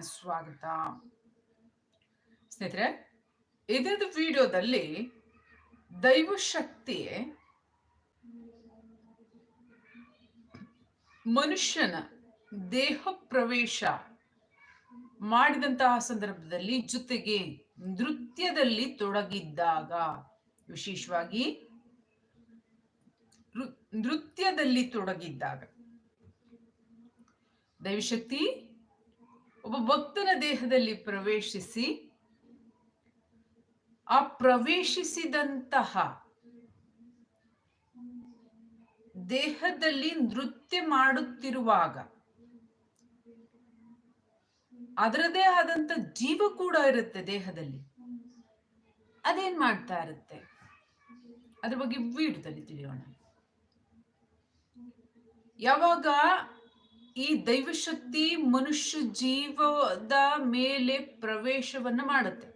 ಸ್ವಾಗತ. ಸ್ನೇಹಿತರೆ ಇದೇ ವಿಡಿಯೋದಲ್ಲಿ ದೈವಶಕ್ತಿ ಮನುಷ್ಯನ ದೇಹ ಪ್ರವೇಶ ಮಾಡಿದಂತಹ ಸಂದರ್ಭದಲ್ಲಿ ಜೊತೆಗೆ ನೃತ್ಯದಲ್ಲಿ ತೊಡಗಿದ್ದಾಗ, ವಿಶೇಷವಾಗಿ ನೃತ್ಯದಲ್ಲಿ ತೊಡಗಿದ್ದಾಗ. ದೈವಶಕ್ತಿ ಒಬ್ಬ ಭಕ್ತನ ದೇಹದಲ್ಲಿ ಪ್ರವೇಶಿಸಿ, ಆ ಪ್ರವೇಶಿಸಿದಂತಹ ದೇಹದಲ್ಲಿ ನೃತ್ಯ ಮಾಡುತ್ತಿರುವಾಗ ಅದರದೇ ಆದಂತ ಜೀವ ಕೂಡ ಇರುತ್ತೆ ದೇಹದಲ್ಲಿ. ಅದೇನ್ ಮಾಡ್ತಾ ಇರುತ್ತೆ? ಅದ್ರ ಬಗ್ಗೆ ವಿಡಿಯೋದಲ್ಲಿ ತಿಳಿಯೋಣ. ಯಾವಾಗ ಈ ದೈವಶಕ್ತಿ ಮನುಷ್ಯ ಜೀವದ ಮೇಲೆ ಪ್ರವೇಶವನ್ನ ಮಾಡುತ್ತೆ.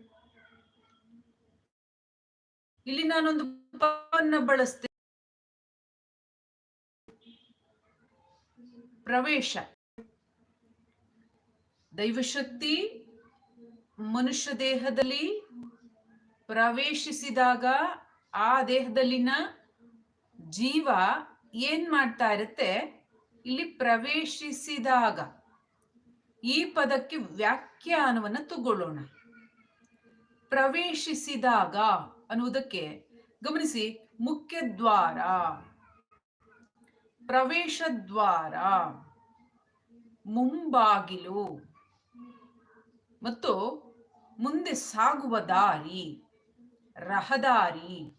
ಇಲ್ಲಿ ನಾನೊಂದು ಬಳಸ್ತೇನೆ ಪ್ರವೇಶ. ದೈವಶಕ್ತಿ ಮನುಷ್ಯ ದೇಹದಲ್ಲಿ ಪ್ರವೇಶಿಸಿದಾಗ ಆ ದೇಹದಲ್ಲಿನ ಜೀವ ಏನ್ ಮಾಡ್ತಾ ಇರುತ್ತೆ? ಇಲ್ಲಿ ಪ್ರವೇಶಿಸಿದಾಗ ಈ ಪದಕ್ಕೆ ವ್ಯಾಖ್ಯಾನವನ್ನು ತಗೊಳ್ಳೋಣ. ಪ್ರವೇಶಿಸಿದಾಗ ಅನ್ನುವುದಕ್ಕೆ ಗಮನಿಸಿ, ಮುಖ್ಯ ದ್ವಾರ. ಪ್ರವೇಶ ದ್ವಾರ. ಮುಂಬಾಗಿಲು. ಮತ್ತು ಮುಂದೆ ಸಾಗುವ ದಾರಿ, ರಹದಾರಿ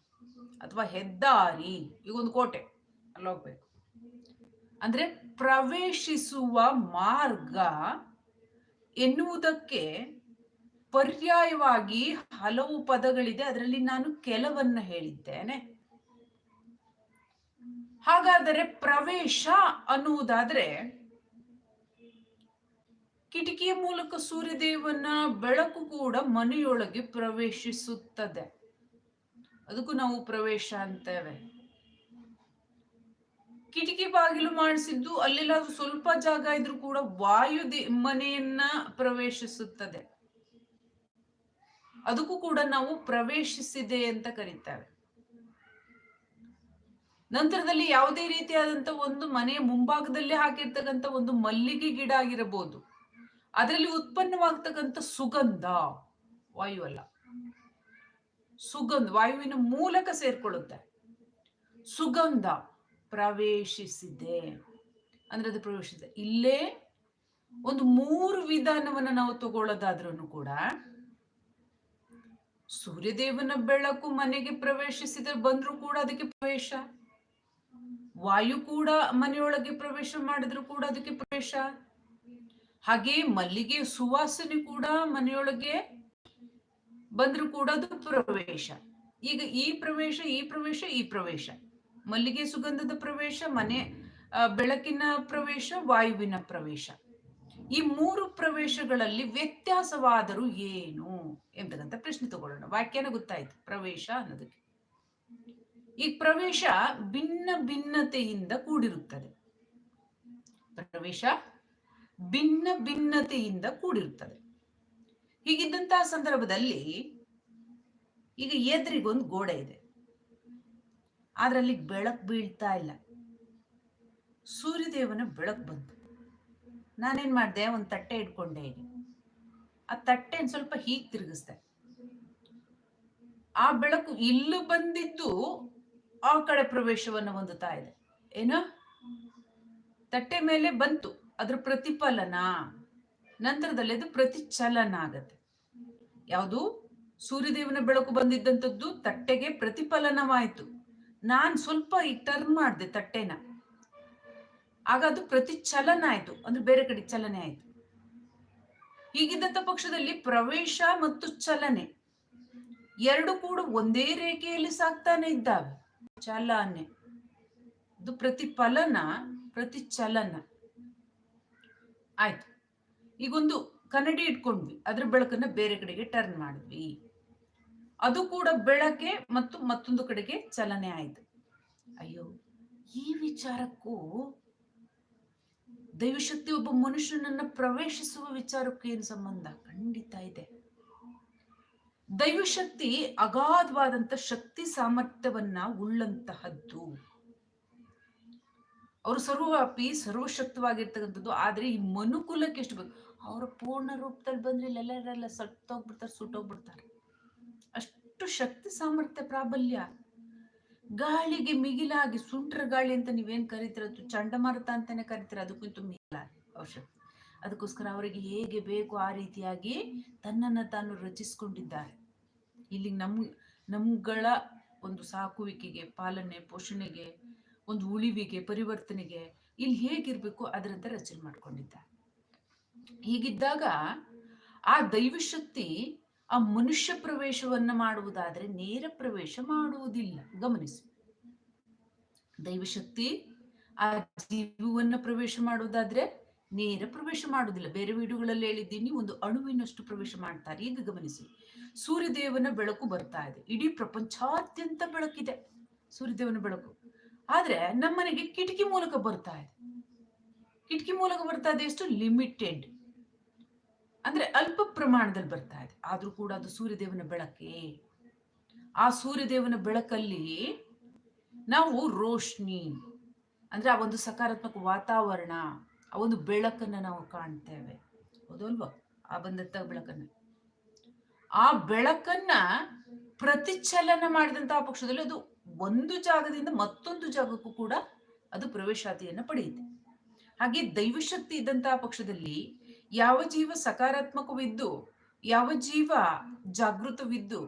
ಅಥವಾ ಹೆದ್ದಾರಿ, ಈಗ ಒಂದು ಕೋಟೆ ಅಲ್ಲಿ ಹೋಗ್ಬೇಕು ಅಂದ್ರೆ ಪ್ರವೇಶಿಸುವ ಮಾರ್ಗ ಎನ್ನುವುದಕ್ಕೆ ಪರ್ಯಾಯವಾಗಿ ಹಲವು ಪದಗಳಿದೆ. ಅದರಲ್ಲಿ ನಾನು ಕೆಲವನ್ನ ಹೇಳಿದ್ದೇನೆ. ಹಾಗಾದರೆ ಪ್ರವೇಶ ಅನ್ನುವುದಾದ್ರೆ ಕಿಟಕಿಯ ಮೂಲಕ ಸೂರ್ಯದೇವನ ಬೆಳಕು ಕೂಡ ಮನೆಯೊಳಗೆ ಪ್ರವೇಶಿಸುತ್ತದೆ. ಅದಕ್ಕೂ ನಾವು ಪ್ರವೇಶ ಅಂತೇವೆ. ಕಿಟಕಿ ಬಾಗಿಲು ಮಾಡಿಸಿದ್ದು, ಅಲ್ಲೆಲ್ಲಾದ್ರೂ ಸ್ವಲ್ಪ ಜಾಗ ಇದ್ರೂ ಕೂಡ ವಾಯು ಮನೆಯನ್ನ ಪ್ರವೇಶಿಸುತ್ತದೆ. ಅದಕ್ಕೂ ಕೂಡ ನಾವು ಪ್ರವೇಶಿಸಿದೆ ಅಂತ ಕರೀತಾರೆ ನಂತರದಲ್ಲಿ ಯಾವುದೇ ರೀತಿಯಾದಂತ ಒಂದು ಮನೆಯ ಮುಂಭಾಗದಲ್ಲೇ ಹಾಕಿರ್ತಕ್ಕಂಥ ಒಂದು ಮಲ್ಲಿಗೆ ಗಿಡ ಆಗಿರಬಹುದು. ಅದರಲ್ಲಿ ಉತ್ಪನ್ನವಾಗ್ತಕ್ಕಂಥ ಸುಗಂಧ, ವಾಯು ಅಲ್ಲ. ಸುಗಂಧ, ವಾಯುವಿನ ಮೂಲಕ ಸೇರ್ಕೊಳ್ಳುತ್ತೆ. ಸುಗಂಧ. ಪ್ರವೇಶಿಸಿದೆ. ಅಂದ್ರೆ ಅದು ಪ್ರವೇಶಿಸಿದೆ. ಇಲ್ಲೇ ಒಂದು ಮೂರು ವಿಧಾನವನ್ನ ನಾವು ತಗೊಳ್ಳೋದಾದ್ರೂ ಕೂಡ ಸೂರ್ಯದೇವನ ಬೆಳಕು ಮನೆಗೆ ಪ್ರವೇಶಿಸಿದ್ರೆ ಬಂದ್ರು ಕೂಡ ಅದಕ್ಕೆ ಪ್ರವೇಶ. ವಾಯು ಕೂಡ ಮನೆಯೊಳಗೆ ಪ್ರವೇಶ ಮಾಡಿದ್ರು ಕೂಡ ಅದಕ್ಕೆ ಪ್ರವೇಶ. ಹಾಗೆ ಮಲ್ಲಿಗೆ ಸುವಾಸನೆ ಕೂಡ ಮನೆಯೊಳಗೆ ಬಂದ್ರು ಕೂಡ ಅದು ಪ್ರವೇಶ. ಈಗ ಈ ಪ್ರವೇಶ ಈ ಪ್ರವೇಶ ಈ ಪ್ರವೇಶ. ಮಲ್ಲಿಗೆ ಸುಗಂಧದ ಪ್ರವೇಶ, ಮನೆ ಬೆಳಕಿನ ಪ್ರವೇಶ, ವಾಯುವಿನ ಪ್ರವೇಶ. ಈ ಮೂರು ಪ್ರವೇಶಗಳಲ್ಲಿ ವ್ಯತ್ಯಾಸವಾದರೂ ಏನು ಎಂಬುದಂತ ಪ್ರಶ್ನೆ ತಗೊಳ್ಳೋಣ. ವಾಕ್ಯನ ಗೊತ್ತಾಯ್ತು. ಪ್ರವೇಶ ಅನ್ನೋದಕ್ಕೆ. ಈ ಪ್ರವೇಶ ಭಿನ್ನ ಭಿನ್ನತೆಯಿಂದ ಕೂಡಿರುತ್ತದೆ. ಪ್ರವೇಶ ಭಿನ್ನ ಭಿನ್ನತೆಯಿಂದ ಕೂಡಿರುತ್ತದೆ. ಹೀಗಿದ್ದಂತಹ ಸಂದರ್ಭದಲ್ಲಿ ಈಗ ಎದುರಿಗೊಂದು ಗೋಡೆ ಇದೆ. ಆದ್ರೆ ಅಲ್ಲಿ ಬೆಳಕು ಬೀಳ್ತಾ ಇಲ್ಲ. ಸೂರ್ಯದೇವನ ಬೆಳಕು ಬಂತು. ನಾನೇನು ಮಾಡಿದೆ? ಒಂದು ತಟ್ಟೆ ಇಟ್ಕೊಂಡೆ ಆ ತಟ್ಟೆನ ಸ್ವಲ್ಪ ಹೀಗೆ ತಿರುಗಿಸ್ದೆ. ಆ ಬೆಳಕು ಇಲ್ಲೂ ಬಂದಿದ್ದು ಆ ಕಡೆ ಪ್ರವೇಶವನ್ನು ಹೊಂದುತ್ತಾ ಇದೆ. ಏನು? ತಟ್ಟೆ ಮೇಲೆ ಬಂತು. ಅದ್ರ ಪ್ರತಿಫಲನ. ನಂತರದಲ್ಲಿ ಅದು ಪ್ರತಿಚಲನ ಆಗತ್ತೆ. ಯಾವುದು? ಸೂರ್ಯದೇವನ ಬೆಳಕು ಬಂದಿದ್ದಂಥದ್ದು ತಟ್ಟೆಗೆ ಪ್ರತಿಫಲನವಾಯಿತು. ನಾನ್ ಸ್ವಲ್ಪ ಈ ಟರ್ನ್ ಮಾಡಿದೆ ತಟ್ಟೆನ. ಆಗ ಅದು ಪ್ರತಿಚಲನ ಆಯ್ತು. ಅಂದ್ರೆ ಬೇರೆ ಕಡೆ ಚಲನೆ ಆಯ್ತು. ಈಗಿದ್ದಂಥ ಪಕ್ಷದಲ್ಲಿ ಪ್ರವೇಶ ಮತ್ತು ಚಲನೆ ಎರಡು ಕೂಡ ಒಂದೇ ರೇಖೆಯಲ್ಲಿ ಸಾಕ್ತಾನೆ ಇದ್ದಾವೆ. ಚಲನೆ. ಅದು ಪ್ರತಿಫಲನ, ಪ್ರತಿಚಲನ. ಆಯ್ತು. ಈಗೊಂದು ಕನ್ನಡಿ ಇಟ್ಕೊಂಡ್ವಿ. ಅದ್ರ ಬೆಳಕನ್ನ ಬೇರೆ ಕಡೆಗೆ ಟರ್ನ್ ಮಾಡಿದ್ವಿ. ಅದು ಕೂಡ ಬೆಳಕೆ ಮತ್ತು ಮತ್ತೊಂದು ಕಡೆಗೆ ಚಲನೆ ಆಯಿತು. ಅಯ್ಯೋ, ಈ ವಿಚಾರಕ್ಕೂ ದೈವಶಕ್ತಿ ಒಬ್ಬ ಮನುಷ್ಯನನ್ನ ಪ್ರವೇಶಿಸುವ ವಿಚಾರಕ್ಕೂ ಏನು ಸಂಬಂಧ? ಖಂಡಿತ ಇದೆ. ದೈವಶಕ್ತಿ ಅಗಾಧವಾದಂತ ಶಕ್ತಿ ಸಾಮರ್ಥ್ಯವನ್ನ ಉಳ್ಳಂತಹದ್ದು. ಅವರು ಸರ್ವವ್ಯಾಪಿ, ಸರ್ವಶಕ್ತವಾಗಿರ್ತಕ್ಕಂಥದ್ದು. ಆದ್ರೆ ಈ ಮನುಕುಲಕ್ಕೆ ಎಷ್ಟು ಬೇಕು? ಅವರ ಪೂರ್ಣ ರೂಪದಲ್ಲಿ ಬಂದ್ರೆ ಇಲ್ಲೆಲ್ಲ ಸತ್ತೋಗ್ಬಿಡ್ತಾರೆ, ಸುಟ್ಟೋಗ್ಬಿಡ್ತಾರೆ. ಅಷ್ಟು ಶಕ್ತಿ, ಸಾಮರ್ಥ್ಯ, ಪ್ರಾಬಲ್ಯ? ಗಾಳಿಗೆ ಮಿಗಿಲಾಗಿ ಸುಂಟ್ರ ಗಾಳಿ ಅಂತ ನೀವೇನು ಕರಿತೀರ? ಅದು ಚಂಡಮಾರುತ ಅಂತಾನೆ ಕರಿತೀರ? ಅದಕ್ಕಿಂತ ಮಿಗಿಲಾಗಿ ಅವಶ್ಯಕತೆ ಅದಕ್ಕೋಸ್ಕರ ಅವರಿಗೆ ಹೇಗೆ ಬೇಕು ಆ ರೀತಿಯಾಗಿ ತನ್ನನ್ನ ತಾನು ರಚಿಸ್ಕೊಂಡಿದ್ದಾರೆ. ಇಲ್ಲಿ ನಮ್, ನಮ್ಗಳ ಒಂದು ಸಾಕುವಿಕೆಗೆ, ಪಾಲನೆ, ಪೋಷಣೆಗೆ, ಒಂದು ಉಳಿವಿಗೆ, ಪರಿವರ್ತನೆಗೆ ಇಲ್ಲಿ ಹೇಗಿರ್ಬೇಕು ಅದರಂತೆ ರಚನೆ ಮಾಡ್ಕೊಂಡಿದ್ದಾರೆ. ಹೀಗಿದ್ದಾಗ ಆ ದೈವಶಕ್ತಿ ಆ ಮನುಷ್ಯ ಪ್ರವೇಶವನ್ನ ಮಾಡುವುದಾದ್ರೆ ನೇರ ಪ್ರವೇಶ ಮಾಡುವುದಿಲ್ಲ. ಗಮನಿಸಿ. ದೈವಶಕ್ತಿ ಆ ಜೀವವನ್ನ ಪ್ರವೇಶ ಮಾಡುವುದಾದ್ರೆ ನೇರ ಪ್ರವೇಶ ಮಾಡುವುದಿಲ್ಲ. ಬೇರೆ ವಿಡಿಯೋಗಳಲ್ಲಿ ಹೇಳಿದ್ದೀನಿ, ಒಂದು ಅಣುವಿನಷ್ಟು ಪ್ರವೇಶ ಮಾಡ್ತಾರೆ. ಈಗ ಗಮನಿಸಿ. ಸೂರ್ಯದೇವನ ಬೆಳಕು ಬರ್ತಾ ಇದೆ. ಇಡೀ ಪ್ರಪಂಚಾದ್ಯಂತ ಬೆಳಕಿದೆ ಸೂರ್ಯದೇವನ ಬೆಳಕು. ಆದ್ರೆ ನಮ್ಮನೆಗೆ ಕಿಟಕಿ ಮೂಲಕ ಬರ್ತಾ ಇದೆ. ಕಿಟಕಿ ಮೂಲಕ ಬರ್ತಾ ಇದೆ ಎಷ್ಟು? ಲಿಮಿಟೆಡ್. ಅಂದ್ರೆ ಅಲ್ಪ ಪ್ರಮಾಣದಲ್ಲಿ ಬರ್ತಾ ಇದೆ. ಆದ್ರೂ ಕೂಡ ಅದು ಸೂರ್ಯದೇವನ ಬೆಳಕೆ. ಆ ಸೂರ್ಯದೇವನ ಬೆಳಕಲ್ಲಿ ನಾವು ರೋಶ್ನಿ. ಅಂದ್ರೆ ಆ ಒಂದು ಸಕಾರಾತ್ಮಕ ವಾತಾವರಣ, ಆ ಒಂದು ಬೆಳಕನ್ನ ನಾವು ಕಾಣ್ತೇವೆ. ಹೌದಲ್ವಾ? ಆ ಬಂದಂತ ಬೆಳಕನ್ನ. ಆ ಬೆಳಕನ್ನ ಪ್ರತಿಚಲನ ಮಾಡಿದಂತಹ ಪಕ್ಷದಲ್ಲಿ ಅದು ಒಂದು ಜಾಗದಿಂದ ಮತ್ತೊಂದು ಜಾಗಕ್ಕೂ ಕೂಡ ಅದು ಪ್ರವೇಶಾತಿಯನ್ನ ಪಡೆಯುತ್ತೆ. ಹಾಗೆ ದೈವಶಕ್ತಿ ಇದ್ದಂತಹ ಪಕ್ಷದಲ್ಲಿ ಯಾವ ಜೀವ ಸಕಾರಾತ್ಮಕವಿದ್ದು, ಯಾವ ಜೀವ ಜಾಗೃತವಿದ್ದು,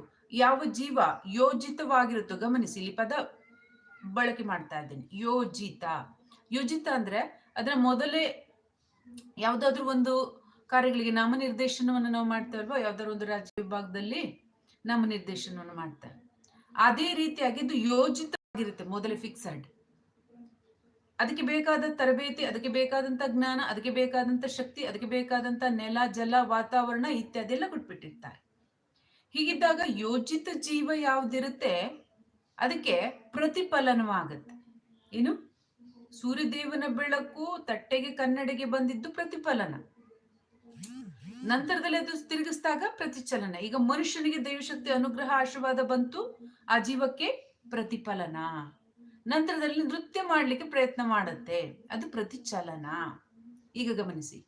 ಯಾವ ಜೀವ ಯೋಜಿತವಾಗಿರುತ್ತೋ ಗಮನಿಸಿ. ಇಲ್ಲಿ ಪದ ಬಳಕೆ ಮಾಡ್ತಾ ಇದ್ದೇನೆ. ಯೋಜಿತ. ಯೋಜಿತ ಅಂದ್ರೆ ಅದರ ಮೊದಲೇ ಯಾವ್ದಾದ್ರು ಒಂದು ಕಾರ್ಯಗಳಿಗೆ ನಾಮನಿರ್ದೇಶನವನ್ನು ನಾವು ಮಾಡ್ತೇವಲ್ವಾ? ಯಾವ್ದಾದ್ರು ಒಂದು ರಾಜ್ಯ ವಿಭಾಗದಲ್ಲಿ ನಾಮನಿರ್ದೇಶನವನ್ನು ಮಾಡ್ತಾರೆ ಅದೇ ರೀತಿಯಾಗಿ ಇದು ಯೋಜಿತವಾಗಿರುತ್ತೆ, ಮೊದಲೇ ಫಿಕ್ಸಡ್ ಅದಕ್ಕೆ ಬೇಕಾದ ತರಬೇತಿ, ಅದಕ್ಕೆ ಬೇಕಾದಂತ ಜ್ಞಾನ, ಅದಕ್ಕೆ ಬೇಕಾದಂತ ಶಕ್ತಿ, ಅದಕ್ಕೆ ಬೇಕಾದಂತ ನೆಲ, ಜಲ, ವಾತಾವರಣ ಇತ್ಯಾದಿ ಎಲ್ಲ ಕೊಟ್ಬಿಟ್ಟಿರ್ತಾರೆ. ಹೀಗಿದ್ದಾಗ ಯೋಜಿತ ಜೀವ ಯಾವ್ದಿರುತ್ತೆ? ಅದಕ್ಕೆ ಪ್ರತಿಫಲನವಾಗುತ್ತೆ. ಏನು? ಸೂರ್ಯದೇವನ ಬೆಳಕು ತಟ್ಟೆಗೆ, ಕನ್ನಡಿಗೆ ಬಂದಿದ್ದು ಪ್ರತಿಫಲನ. ನಂತರದಲ್ಲಿ ಅದು ತಿರುಗಿಸಿದಾಗ ಪ್ರತಿಚಲನ. ಈಗ ಮನುಷ್ಯನಿಗೆ ದೈವಶಕ್ತಿ, ಅನುಗ್ರಹ, ಆಶೀರ್ವಾದ ಬಂತು, ಆ ಜೀವಕ್ಕೆ ಪ್ರತಿಫಲನ. ನಂತರದಲ್ಲಿ ನೃತ್ಯ ಮಾಡಲಿಕ್ಕೆ ಪ್ರಯತ್ನ ಮಾಡುತ್ತೆ. ಅದು ಪ್ರತಿಚಲನ. ಈಗ ಗಮನಿಸಿ.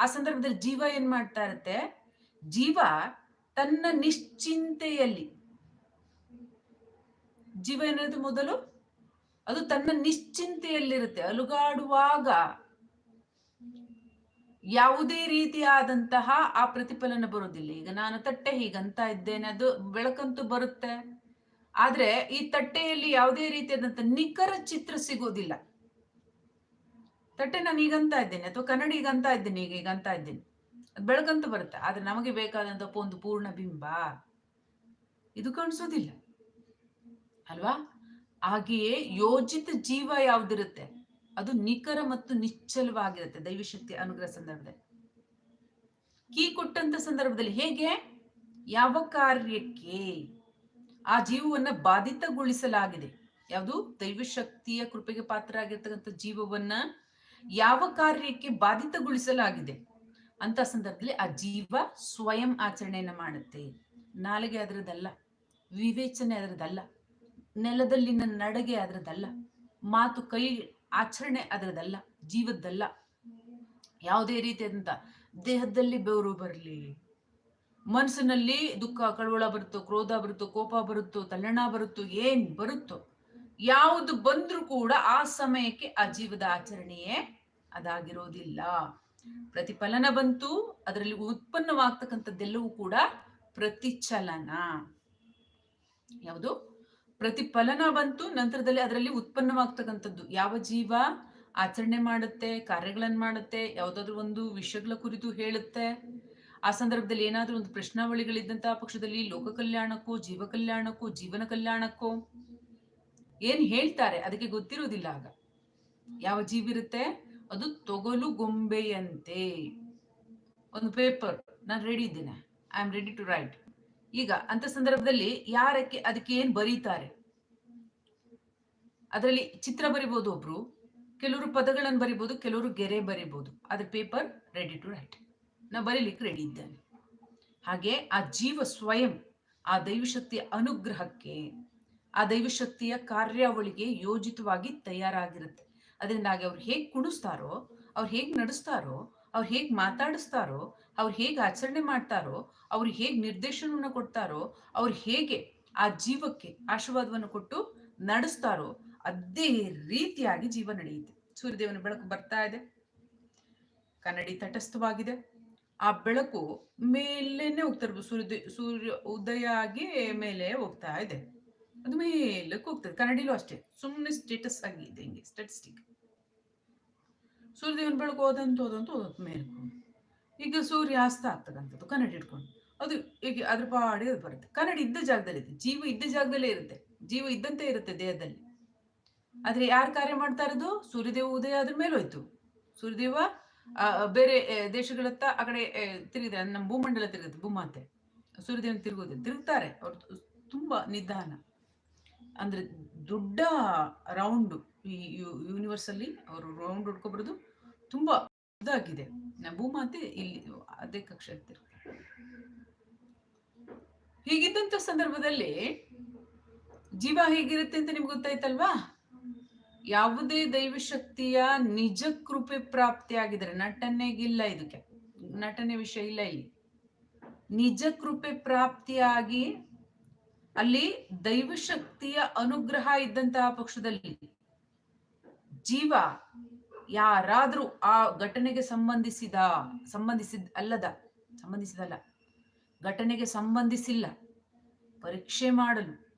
ಆ ಸಂದರ್ಭದಲ್ಲಿ ಜೀವ ಏನ್ ಮಾಡ್ತಾ ಇರುತ್ತೆ? ಜೀವ ತನ್ನ ನಿಶ್ಚಿಂತೆಯಲ್ಲಿ. ಜೀವ ಏನಿರುತ್ತೆ ಮೊದಲು? ಅದು ತನ್ನ ನಿಶ್ಚಿಂತೆಯಲ್ಲಿರುತ್ತೆ. ಅಲುಗಾಡುವಾಗ ಯಾವುದೇ ರೀತಿಯಾದಂತಹ ಆ ಪ್ರತಿಫಲನ ಬರೋದಿಲ್ಲ ಈಗ ನಾನು ತಟ್ಟೆ ಹೀಗಂತ ಇದ್ದೇನೆ, ಅದು ಬೆಳಕಂತೂ ಬರುತ್ತೆ. ಆದ್ರೆ ಈ ತಟ್ಟೆಯಲ್ಲಿ ಯಾವುದೇ ರೀತಿಯಾದಂತ ನಿಖರ ಚಿತ್ರ ಸಿಗೋದಿಲ್ಲ. ತಟ್ಟೆ ನಾನು ಈಗಂತ ಇದ್ದೇನೆ, ಅಥವಾ ಕನ್ನಡ ಈಗಂತ ಇದ್ದೇನೆ, ಈಗ ಈಗಂತ ಇದ್ದೇನೆ. ಅದು ಬೆಳಕಂತ ಬರುತ್ತೆ, ಆದ್ರೆ ನಮಗೆ ಬೇಕಾದಂತ ಒಂದು ಪೂರ್ಣ ಬಿಂಬ ಇದು ಕಾಣಿಸೋದಿಲ್ಲ. ಅಲ್ವಾ? ಹಾಗೆಯೇ ಯೋಜಿತ ಜೀವ ಯಾವ್ದಿರುತ್ತೆ? ಅದು ನಿಖರ ಮತ್ತು ನಿಶ್ಚಲವಾಗಿರುತ್ತೆ, ದೈವಶಕ್ತಿ ಅನುಗ್ರಹ ಸಂದರ್ಭದಲ್ಲಿ. ಕೀ ಕೊಟ್ಟಂತ ಸಂದರ್ಭದಲ್ಲಿ ಹೇಗೆ? ಯಾವ ಕಾರ್ಯಕ್ಕೆ? ಆ ಜೀವವನ್ನ ಬಾಧಿತಗೊಳಿಸಲಾಗಿದೆ. ಯಾವುದು? ದೈವಶಕ್ತಿಯ ಕೃಪೆಗೆ ಪಾತ್ರ ಆಗಿರ್ತಕ್ಕಂಥ ಜೀವವನ್ನ ಯಾವ ಕಾರ್ಯಕ್ಕೆ ಬಾಧಿತಗೊಳಿಸಲಾಗಿದೆ? ಅಂತ ಸಂದರ್ಭದಲ್ಲಿ ಆ ಜೀವ ಸ್ವಯಂ ಆಚರಣೆಯನ್ನ ಮಾಡುತ್ತೆ. ನಾಲಿಗೆ ಅದರದಲ್ಲ ವಿವೇಚನೆ ಅದರದಲ್ಲ ನೆಲದಲ್ಲಿನ ನಡಗೆ ಅದರದಲ್ಲ ಮಾತು ಕೈ ಆಚರಣೆ ಅದರದಲ್ಲ ಜೀವದ್ದಲ್ಲ, ಯಾವುದೇ ರೀತಿಯಾದಂತ ದೇಹದಲ್ಲಿ ಬೆವರು ಬರಲಿ ಮನಸ್ಸಿನಲ್ಲಿ ದುಃಖ, ಕಳವಳ ಬರುತ್ತೋ, ಕ್ರೋಧ ಬರುತ್ತೋ, ಕೋಪ ಬರುತ್ತೋ ತಲ್ಲಣ ಬರುತ್ತೋ, ಏನ್ ಬರುತ್ತೋ, ಯಾವುದು ಬಂದ್ರೂ ಕೂಡ ಆ ಸಮಯಕ್ಕೆ ಆ ಜೀವದ ಆಚರಣೆಯೇ ಅದಾಗಿರೋದಿಲ್ಲ. ಪ್ರತಿಫಲನ ಬಂತು, ಅದರಲ್ಲಿ ಉತ್ಪನ್ನವಾಗ್ತಕ್ಕಂಥದ್ದೆಲ್ಲವೂ ಕೂಡ ಪ್ರತಿಚಲನ. ಯಾವುದು? ಪ್ರತಿಫಲನ ಬಂತು, ನಂತರದಲ್ಲಿ ಅದರಲ್ಲಿ ಉತ್ಪನ್ನವಾಗ್ತಕ್ಕಂಥದ್ದು. ಯಾವ ಜೀವ ಆಚರಣೆ ಮಾಡುತ್ತೆ ಕಾರ್ಯಗಳನ್ನು ಮಾಡುತ್ತೆ, ಯಾವುದಾದ್ರೂ ಒಂದು ವಿಷಯಗಳ ಕುರಿತು ಹೇಳುತ್ತೆ ಆ ಸಂದರ್ಭದಲ್ಲಿ ಏನಾದರೂ ಒಂದು ಪ್ರಶ್ನಾವಳಿಗಳಿದ್ದಂತಹ ಪಕ್ಷದಲ್ಲಿ ಲೋಕ ಕಲ್ಯಾಣಕ್ಕೂ ಜೀವ ಕಲ್ಯಾಣಕ್ಕೂ ಜೀವನ ಕಲ್ಯಾಣಕ್ಕೂ ಏನ್ ಹೇಳ್ತಾರೆ? ಅದಕ್ಕೆ ಗೊತ್ತಿರೋದಿಲ್ಲ ಆಗ. ಯಾವ ಜೀವಿರುತ್ತೆ? ಅದು ತೊಗಲು ಗೊಂಬೆಯಂತೆ ಒಂದು ಪೇಪರ್. ನಾನು ರೆಡಿ ಇದ್ದೇನೆ. I am ready to write ಈಗ ಅಂತ ಸಂದರ್ಭದಲ್ಲಿ ಯಾರಕ್ಕೆ ಅದಕ್ಕೆ ಏನ್ ಬರೀತಾರೆ? ಅದರಲ್ಲಿ ಚಿತ್ರ ಬರಿಬೋದು ಒಬ್ರು, ಕೆಲವರು ಪದಗಳನ್ನು ಬರಿಬೋದು, ಕೆಲವರು ಗೆರೆ ಬರಿಬೋದು. ಅದ್ರ ಪೇಪರ್ ರೆಡಿ ಟು ರೈಟ್ ಬರೀಲಿಕ್ಕೆ ರೆಡಿ ಇದ್ದೇನೆ. ಹಾಗೆ ಆ ಜೀವ ಸ್ವಯಂ, ಆ ದೈವಶಕ್ತಿಯ ಅನುಗ್ರಹಕ್ಕೆ, ಆ ದೈವಶಕ್ತಿಯ ಕಾರ್ಯಾವಳಿಗೆ ಯೋಜಿತವಾಗಿ ತಯಾರಾಗಿರುತ್ತೆ. ಅದರಿಂದಾಗಿ ಅವ್ರು ಹೇಗೆ ಕುಣಿಸ್ತಾರೋ, ಅವ್ರು ಹೇಗೆ ನಡೆಸ್ತಾರೋ, ಅವ್ರು ಹೇಗೆ ಮಾತಾಡಿಸ್ತಾರೋ, ಅವ್ರು ಹೇಗೆ ಆಚರಣೆ ಮಾಡ್ತಾರೋ, ಅವ್ರು ಹೇಗೆ ನಿರ್ದೇಶನವನ್ನು ಕೊಡ್ತಾರೋ, ಅವ್ರು ಹೇಗೆ ಆ ಜೀವಕ್ಕೆ ಆಶೀರ್ವಾದವನ್ನು ಕೊಟ್ಟು ನಡೆಸ್ತಾರೋ, ಅದೇ ರೀತಿಯಾಗಿ ಜೀವ ನಡೆಯುತ್ತೆ. ಸೂರ್ಯದೇವನ ಬೆಳಕು ಬರ್ತಾ ಇದೆ. ಕನ್ನಡಿ ತಟಸ್ಥವಾಗಿದೆ. ಆ ಬೆಳಕು ಮೇಲೇನೆ ಹೋಗ್ತಾ ಇರ್ಬೋದು. ಸೂರ್ಯ ಸೂರ್ಯ ಉದಯ ಆಗಿ ಮೇಲೆ ಹೋಗ್ತಾ ಇದೆ. ಅದು ಮೇಲಕ್ಕೆ ಹೋಗ್ತದೆ ಕನ್ನಡಿಲೂ ಅಷ್ಟೇ. ಸುಮ್ಮನೆ ಸ್ಟೇಟಸ್ ಆಗಿದೆ ಹಿಂಗೆ ಸ್ಟಾಟಿಸ್ಟಿಕ್ ಸೂರ್ಯದೇವನ ಬೆಳಕು ಹೋದಂತ ಹೋದಂತ ಹೋದಂತ ಮೇಲೆ ಈಗ ಸೂರ್ಯ ಅಸ್ತ ಆಗ್ತಕ್ಕಂಥದ್ದು ಕನ್ನಡಿ ಇಟ್ಕೊಂಡು ಅದು ಈಗ ಅದ್ರ ಪಾಡಿ ಅದು ಬರುತ್ತೆ. ಕನ್ನಡಿ ಇದ್ದ ಜಾಗದಲ್ಲಿ ಇದೆ ಜೀವ ಇದ್ದ ಜಾಗದಲ್ಲೇ ಇರುತ್ತೆ. ಜೀವ ಇದ್ದಂತೆ ಇರುತ್ತೆ ದೇಹದಲ್ಲಿ. ಆದ್ರೆ ಯಾರು ಕಾರ್ಯ ಮಾಡ್ತಾ ಇರೋದು? ಸೂರ್ಯದೇವ ಉದಯ ಅದ್ರ ಮೇಲೆ ಹೋಯ್ತು. ಸೂರ್ಯದೇವ ಬೇರೆ ದೇಶಗಳತ್ತ ಆ ಕಡೆ ತಿರುಗಿದೆ ನಮ್ಮ ಭೂಮಂಡಲ ತಿರುಗುತ್ತೆ, ಭೂಮಾತೆ. ಸೂರ್ಯದೇವನ ತಿರುಗುತ್ತೆ ತಿರುಗ್ತಾರೆ. ಅವ್ರು ತುಂಬಾ ನಿಧಾನ. ಅಂದ್ರೆ ದೊಡ್ಡ ರೌಂಡ್ ಈ ಯೂನಿವರ್ಸ್ ಅಲ್ಲಿ ಅವರು ರೌಂಡ್ ಹುಡ್ಕೊಬಾರದು ತುಂಬಾ ಇದಾಗಿದೆ. ಭೂಮಾತೆ ಇಲ್ಲಿ ಅದೇ ಕಕ್ಷೆ ಹೀಗಿದ್ದಂತ ಸಂದರ್ಭದಲ್ಲಿ ಜೀವ ಹೇಗಿರುತ್ತೆ ಅಂತ ನಿಮ್ಗೆ ಗೊತ್ತಾಯ್ತಲ್ವಾ? ಯಾವುದೇ ದೈವಶಕ್ತಿಯ ನಿಜ ಕೃಪೆ ಪ್ರಾಪ್ತಿಯಾಗಿದ್ರೆ ನಟನೆಗಿಲ್ಲ ಇದಕ್ಕೆ. ನಟನೆ ವಿಷಯ ಇಲ್ಲ ಇಲ್ಲಿ. ನಿಜ ಕೃಪೆ ಪ್ರಾಪ್ತಿಯಾಗಿ ಅಲ್ಲಿ ದೈವಶಕ್ತಿಯ ಅನುಗ್ರಹ ಇದ್ದಂತಹ ಪಕ್ಷದಲ್ಲಿ ಜೀವ ಯಾರಾದ್ರೂ ಆ ಘಟನೆಗೆ ಸಂಬಂಧಿಸಿದ ಸಂಬಂಧಿಸಿದ ಅಲ್ಲದ ಸಂಬಂಧಿಸಿದಲ್ಲ ಘಟನೆಗೆ ಸಂಬಂಧಿಸಿಲ್ಲ, ಪರೀಕ್ಷೆ ಮಾಡಲು,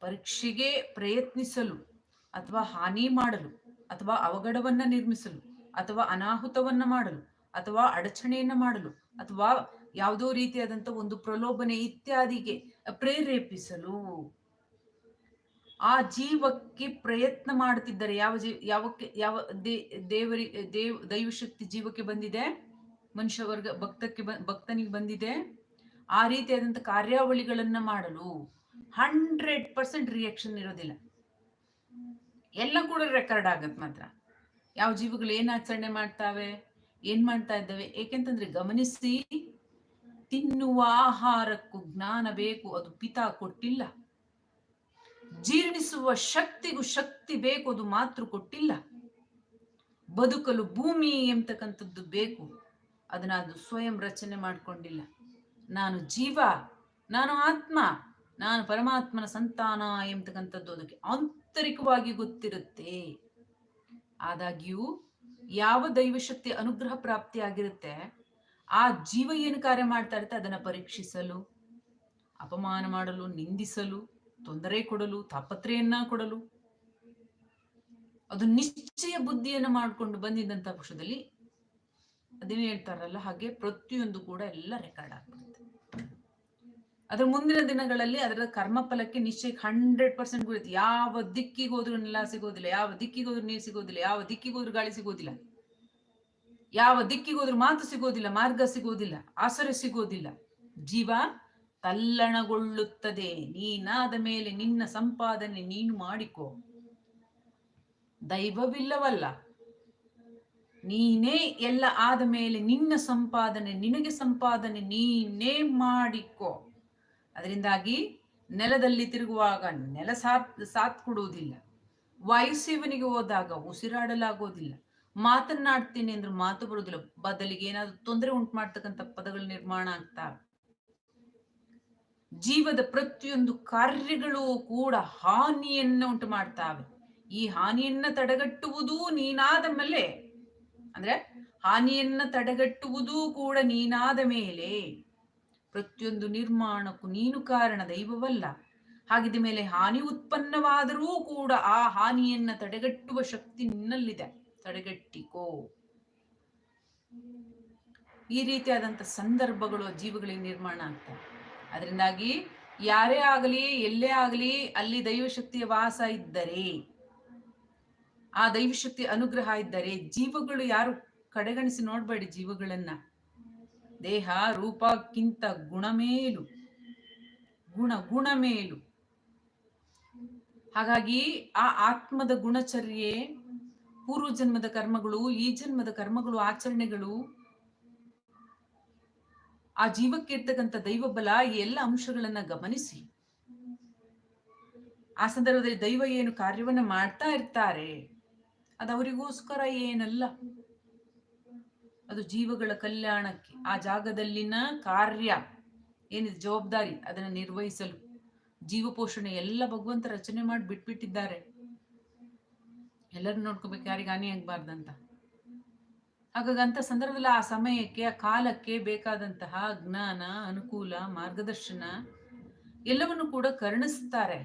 ಪರೀಕ್ಷೆಗೆ ಪ್ರಯತ್ನಿಸಲು ಅಥವಾ ಹಾನಿ ಮಾಡಲು, ಅಥವಾ ಅವಘಡವನ್ನ ನಿರ್ಮಿಸಲು, ಅಥವಾ ಅನಾಹುತವನ್ನ ಮಾಡಲು, ಅಥವಾ ಅಡಚಣೆಯನ್ನ ಮಾಡಲು, ಅಥವಾ ಯಾವುದೋ ರೀತಿಯಾದಂತ ಒಂದು ಪ್ರಲೋಭನೆ ಇತ್ಯಾದಿಗೆ ಪ್ರೇರೇಪಿಸಲು ಆ ಜೀವಕ್ಕೆ ಪ್ರಯತ್ನ ಮಾಡುತ್ತಿದ್ದಾರೆ ಯಾವ ಜೀವ ಯಾವಕ್ಕೆ, ಯಾವ ದೇವರಿ, ದೇವ್, ದೈವಶಕ್ತಿ ಜೀವಕ್ಕೆ ಬಂದಿದೆ ಮನುಷ್ಯ ವರ್ಗ ಭಕ್ತಕ್ಕೆ ಭಕ್ತನಿಗೆ ಬಂದಿದೆ. ಆ ರೀತಿಯಾದಂಥ ಕಾರ್ಯಾವಳಿಗಳನ್ನ ಮಾಡಲು ಹಂಡ್ರೆಡ್ ಪರ್ಸೆಂಟ್ ರಿಯಾಕ್ಷನ್ ಇರೋದಿಲ್ಲ. ಎಲ್ಲ ಕೂಡ ರೆಕಾರ್ಡ್ ಆಗತ್ ಮಾತ್ರ. ಯಾವ ಜೀವಿಗಳು ಏನ್ ಆಚರಣೆ ಮಾಡ್ತಾವೆ, ಏನ್ ಮಾಡ್ತಾ ಇದ್ದಾವೆ, ಏಕೆಂತಂದ್ರೆ ಗಮನಿಸಿ, ತಿನ್ನುವ ಆಹಾರಕ್ಕೂ ಜ್ಞಾನ ಬೇಕು, ಅದು ಪಿತಾ ಕೊಟ್ಟಿಲ್ಲ. ಜೀರ್ಣಿಸುವ ಶಕ್ತಿಗೂ ಶಕ್ತಿ ಬೇಕು, ಅದು ಮಾತ್ರ ಕೊಟ್ಟಿಲ್ಲ. ಬದುಕಲು ಭೂಮಿ ಎಂತಕ್ಕಂಥದ್ದು ಬೇಕು, ಅದನ್ನ ಅದು ಸ್ವಯಂ ರಚನೆ ಮಾಡಿಕೊಂಡಿಲ್ಲ. ನಾನು ಜೀವ, ನಾನು ಆತ್ಮ, ನಾನು ಪರಮಾತ್ಮನ ಸಂತಾನ ಎಂಬತಕ್ಕಂಥದ್ದು ಅದಕ್ಕೆ ಆಂತರಿಕವಾಗಿ ಗೊತ್ತಿರುತ್ತೆ. ಆದಾಗ್ಯೂ, ಯಾವ ದೈವಶಕ್ತಿ ಅನುಗ್ರಹ ಪ್ರಾಪ್ತಿ ಆಗಿರುತ್ತೆ ಆ ಜೀವ ಏನು ಕಾರ್ಯ ಮಾಡ್ತಾ ಇರುತ್ತೆ ಅದನ್ನ ಪರೀಕ್ಷಿಸಲು, ಅಪಮಾನ ಮಾಡಲು, ನಿಂದಿಸಲು, ತೊಂದರೆ ಕೊಡಲು, ತಾಪತ್ರೆಯನ್ನ ಕೊಡಲು. ಅದು ನಿಶ್ಚಯ ಬುದ್ಧಿಯನ್ನು ಮಾಡಿಕೊಂಡು ಬಂದಿದ್ದಂಥ ಪಕ್ಷದಲ್ಲಿ ಅದೇನು ಹೇಳ್ತಾರಲ್ಲ ಹಾಗೆ ಪ್ರತಿಯೊಂದು ಕೂಡ ಎಲ್ಲ ರೆಕಾರ್ಡ್ ಆಗ್ಬಿಡುತ್ತೆ. ಅದ್ರ ಮುಂದಿನ ದಿನಗಳಲ್ಲಿ ಅದರ ಕರ್ಮ ಫಲಕ್ಕೆ ನಿಶ್ಚಯ ಹಂಡ್ರೆಡ್ ಪರ್ಸೆಂಟ್ ಬರುತ್ತೆ ಯಾವ ದಿಕ್ಕಿಗೆ ಹೋದ್ರು ನೆಲ ಸಿಗೋದಿಲ್ಲ, ಯಾವ ದಿಕ್ಕಿಗೆ ಹೋದ್ರು ನೀರು ಸಿಗೋದಿಲ್ಲ, ಯಾವ ದಿಕ್ಕಿಗೆ ಹೋದ್ರು ಗಾಳಿ ಸಿಗೋದಿಲ್ಲ. ಯಾವ ದಿಕ್ಕಿಗೆ ಹೋದ್ರು ಮಾತು ಸಿಗೋದಿಲ್ಲ, ಮಾರ್ಗ ಸಿಗೋದಿಲ್ಲ, ಆಸರೆ ಸಿಗೋದಿಲ್ಲ. ಜೀವ ತಲ್ಲಣಗೊಳ್ಳುತ್ತದೆ. ನೀನಾದ ಮೇಲೆ ನಿನ್ನ ಸಂಪಾದನೆ ನೀನು ಮಾಡಿಕೋ. ದೈವವಿಲ್ಲವಲ್ಲ. ನೀನೇ ಎಲ್ಲ ಆದ ಮೇಲೆ ನಿನ್ನ ಸಂಪಾದನೆ, ನಿನಗೆ ಸಂಪಾದನೆ ನೀನೇ ಮಾಡಿಕೋ. ಅದರಿಂದಾಗಿ ನೆಲದಲ್ಲಿ ತಿರುಗುವಾಗ ನೆಲ ಸಾತ್ ಸಾತ್ ಕೊಡುವುದಿಲ್ಲ. ವಾಯುಸೇವನಿಗೆ ಹೋದಾಗ ಉಸಿರಾಡಲಾಗೋದಿಲ್ಲ ಮಾತನ್ನಾಡ್ತೀನಿ ಅಂದ್ರೆ ಮಾತು ಬರುವುದಿಲ್ಲ. ಬದಲಿಗೆ ಏನಾದ್ರು ತೊಂದರೆ ಉಂಟು ಮಾಡ್ತಕ್ಕಂಥ ಪದಗಳು ನಿರ್ಮಾಣ ಆಗ್ತಾವೆ ಜೀವದ ಪ್ರತಿಯೊಂದು ಕಾರ್ಯಗಳು ಕೂಡ ಹಾನಿಯನ್ನ ಉಂಟು. ಮಾಡ್ತಾವೆ ಈ ಹಾನಿಯನ್ನ ತಡೆಗಟ್ಟುವುದು ನೀನಾದ ಮೇಲೆ, ಅಂದ್ರೆ ಹಾನಿಯನ್ನ ತಡೆಗಟ್ಟುವುದು ಕೂಡ ನೀನಾದ ಮೇಲೆ ಪ್ರತಿಯೊಂದು ನಿರ್ಮಾಣಕ್ಕೂ ನೀನು ಕಾರಣ ದೈವವಲ್ಲ. ಹಾಗಿದ ಮೇಲೆ ಹಾನಿ ಉತ್ಪನ್ನವಾದರೂ ಕೂಡ ಆ ಹಾನಿಯನ್ನ ತಡೆಗಟ್ಟುವ ಶಕ್ತಿ ನಿನ್ನಲ್ಲಿದೆ. ತಡೆಗಟ್ಟಿಕೋ. ಈ ರೀತಿಯಾದಂತ ಸಂದರ್ಭಗಳು ಜೀವಗಳಿಗೆ ನಿರ್ಮಾಣ ಆಗ್ತವೆ. ಅದರಿಂದಾಗಿ ಯಾರೇ ಆಗಲಿ, ಎಲ್ಲೇ ಆಗಲಿ ಅಲ್ಲಿ ದೈವಶಕ್ತಿಯ ವಾಸ ಇದ್ದರೆ, ಆ ದೈವಶಕ್ತಿ ಅನುಗ್ರಹ ಇದ್ದರೆ ಜೀವಗಳು ಯಾರು ಕಡೆಗಣಿಸಿ ನೋಡಬೇಡಿ ಜೀವಗಳನ್ನ. ದೇಹ ರೂಪಕ್ಕಿಂತ ಗುಣಮೇಲು. ಗುಣ, ಗುಣಮೇಲು. ಹಾಗಾಗಿ ಆ ಆತ್ಮದ ಗುಣಚರ್ಯೆ ಪೂರ್ವ ಜನ್ಮದ ಕರ್ಮಗಳು, ಈ ಜನ್ಮದ ಕರ್ಮಗಳು, ಆಚರಣೆಗಳು, ಆ ಜೀವಕ್ಕೆ ಇರ್ತಕ್ಕಂಥ ದೈವ ಬಲ ಈ ಎಲ್ಲ ಅಂಶಗಳನ್ನ ಗಮನಿಸಿ. ಆ ಸಂದರ್ಭದಲ್ಲಿ ದೈವ ಏನು ಕಾರ್ಯವನ್ನ ಮಾಡ್ತಾ ಇರ್ತಾರೆ, ಅದು ಅವರಿಗೋಸ್ಕರ ಏನಲ್ಲ. ಅದು ಜೀವಗಳ ಕಲ್ಯಾಣಕ್ಕೆ, ಆ ಜಾಗದಲ್ಲಿನ ಕಾರ್ಯ ಏನಿದೆ, ಜವಾಬ್ದಾರಿ ಅದನ್ನು ನಿರ್ವಹಿಸಲು. ಜೀವ ಪೋಷಣೆ ಎಲ್ಲ ಭಗವಂತ ರಚನೆ ಮಾಡಿ ಬಿಟ್ಬಿಟ್ಟಿದ್ದಾರೆ. ಎಲ್ಲರೂ ನೋಡ್ಕೋಬೇಕು, ಯಾರಿಗೆ ಹಾನಿ ಅಂತ ಹಾಗಾಗಿ ಅಂತ ಸಂದರ್ಭದಲ್ಲಿ ಆ ಸಮಯಕ್ಕೆ, ಆ ಕಾಲಕ್ಕೆ ಬೇಕಾದಂತಹ ಜ್ಞಾನ, ಅನುಕೂಲ, ಮಾರ್ಗದರ್ಶನ ಎಲ್ಲವನ್ನು ಕೂಡ ಕರುಣಿಸ್ತಾರೆ.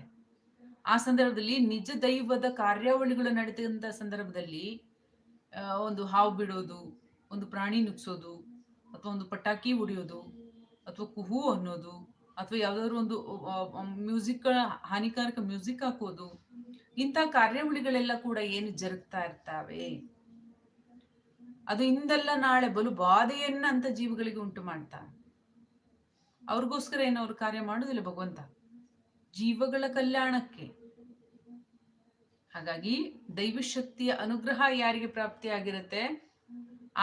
ಆ ಸಂದರ್ಭದಲ್ಲಿ ನಿಜ ದೈವದ ಕಾರ್ಯಾವಳಿಗಳು ನಡೆದಂತ ಸಂದರ್ಭದಲ್ಲಿ ಒಂದು ಹಾವು ಬಿಡೋದು ಒಂದು ಪ್ರಾಣಿ ನುಗ್ಸೋದು ಅಥವಾ ಒಂದು ಪಟಾಕಿ ಹೊಡಿಯೋದು ಅಥವಾ ಕುಹು ಅನ್ನೋದು ಅಥವಾ ಯಾವ್ದಾದ್ರು ಒಂದು ಮ್ಯೂಸಿಕ್ ಹಾನಿಕಾರಕ ಮ್ಯೂಸಿಕ್ ಹಾಕೋದು, ಇಂಥ ಕಾರ್ಯಾವಳಿಗಳೆಲ್ಲ ಕೂಡ ಏನು ಜರುಗ್ತಾ ಇರ್ತಾವೆ? ಅದು ಇಂದೆಲ್ಲ ನಾಳೆ ಬಲು ಬಾಧೆಯನ್ನ ಅಂತ ಜೀವಿಗಳಿಗೆ ಉಂಟು ಮಾಡ್ತಾ. ಅವ್ರಿಗೋಸ್ಕರ ಏನು ಅವ್ರು ಕಾರ್ಯ ಮಾಡುದಿಲ್ಲ ಭಗವಂತ? ಜೀವಗಳ ಕಲ್ಯಾಣಕ್ಕೆ. ಹಾಗಾಗಿ ದೈವಶಕ್ತಿಯ ಅನುಗ್ರಹ ಯಾರಿಗೆ ಪ್ರಾಪ್ತಿಯಾಗಿರುತ್ತೆ?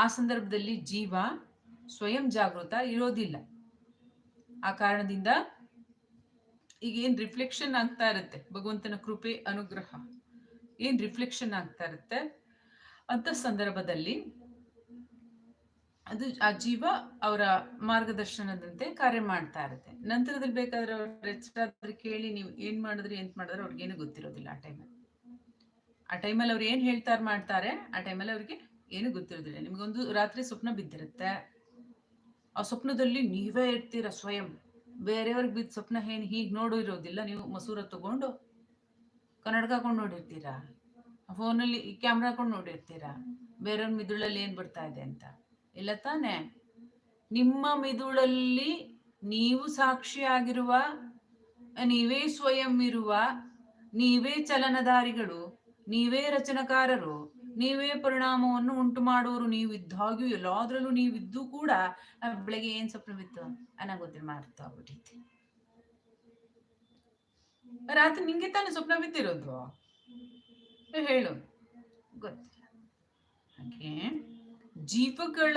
ಆ ಸಂದರ್ಭದಲ್ಲಿ ಜೀವ ಸ್ವಯಂ ಜಾಗೃತ ಇರೋದಿಲ್ಲ. ಆ ಕಾರಣದಿಂದ ಈಗ ಏನ್ ರಿಫ್ಲೆಕ್ಷನ್ ಆಗ್ತಾ ಇರುತ್ತೆ? ಭಗವಂತನ ಕೃಪೆ, ಅನುಗ್ರಹ ಏನ್ ರಿಫ್ಲೆಕ್ಷನ್ ಆಗ್ತಾ ಇರುತ್ತೆ? ಅಂತ ಸಂದರ್ಭದಲ್ಲಿ ಅದು ಆ ಜೀವ ಅವರ ಮಾರ್ಗದರ್ಶನದಂತೆ ಕಾರ್ಯ ಮಾಡ್ತಾ ಇರುತ್ತೆ. ನಂತರದಲ್ಲಿ ಬೇಕಾದ್ರೆ ಅವ್ರ ಎಷ್ಟಾದ್ರೆ ಕೇಳಿ ನೀವು ಏನ್ ಮಾಡಿದ್ರಿ, ಎಂತ ಮಾಡಿದ್ರೆ ಅವ್ರಿಗೇನು ಗೊತ್ತಿರೋದಿಲ್ಲ ಆ ಟೈಮಲ್ಲಿ ಆ ಟೈಮಲ್ಲಿ ಅವ್ರು ಏನ್ ಹೇಳ್ತಾರೆ ಮಾಡ್ತಾರೆ, ಆ ಟೈಮಲ್ಲಿ ಅವ್ರಿಗೆ ಏನು ಗೊತ್ತಿರೋದಿಲ್ಲ. ನಿಮಗೊಂದು ರಾತ್ರಿ ಸ್ವಪ್ನ ಬಿದ್ದಿರುತ್ತೆ. ಆ ಸ್ವಪ್ನದಲ್ಲಿ ನೀವೇ ಇರ್ತೀರ ಸ್ವಯಂ. ಬೇರೆಯವ್ರಿಗೆ ಬಿದ್ದ ಸ್ವಪ್ನ ಏನು ಹೀಗೆ ನೋಡು ಇರೋದಿಲ್ಲ. ನೀವು ಮಸೂರ ತಗೊಂಡು ಕನ್ನಡಕ ಹಾಕೊಂಡು ನೋಡಿರ್ತೀರಾ? ಫೋನಲ್ಲಿ ಕ್ಯಾಮ್ರಾ ಹಾಕೊಂಡು ನೋಡಿರ್ತೀರಾ? ಬೇರೆಯವ್ರ ಮಿದುಳಲ್ಲಿ ಏನು ಬರ್ತಾ ಇದೆ ಅಂತ. ಇಲ್ಲ ತಾನೆ? ನಿಮ್ಮ ಮಿದುಳಲ್ಲಿ ನೀವು ಸಾಕ್ಷಿಯಾಗಿರುವ, ನೀವೇ ಸ್ವಯಂ ಇರುವ, ನೀವೇ ಚಲನದಾರಿಗಳು ನೀವೇ ರಚನಕಾರರು ನೀವೇ ಪರಿಣಾಮವನ್ನು ಉಂಟು ಮಾಡೋರು ನೀವು ಇದ್ದಾಗ್ಯೂ ಎಲ್ಲಾದ್ರಲ್ಲೂ ನೀವಿದ್ದು ಕೂಡ ಬೆಳಗ್ಗೆ ಏನ್ ಸ್ವಪ್ನ ಬಿತ್ತು? ಅನ್ನ ಗೊತ್ತಿಲ್ಲ ಮಾಡ್ತಾ ಆಗ್ಬಿಟ್ಟಿತ್ತು ರಾತ್ರಿ ನಿಂಗೆ ತಾನೇ ಸ್ವಪ್ನ ಬಿದ್ದಿರೋದು? ಹೇಳು. ಗೊತ್ತಿಲ್ಲ. ಹಾಗೆ ಜೀವಗಳ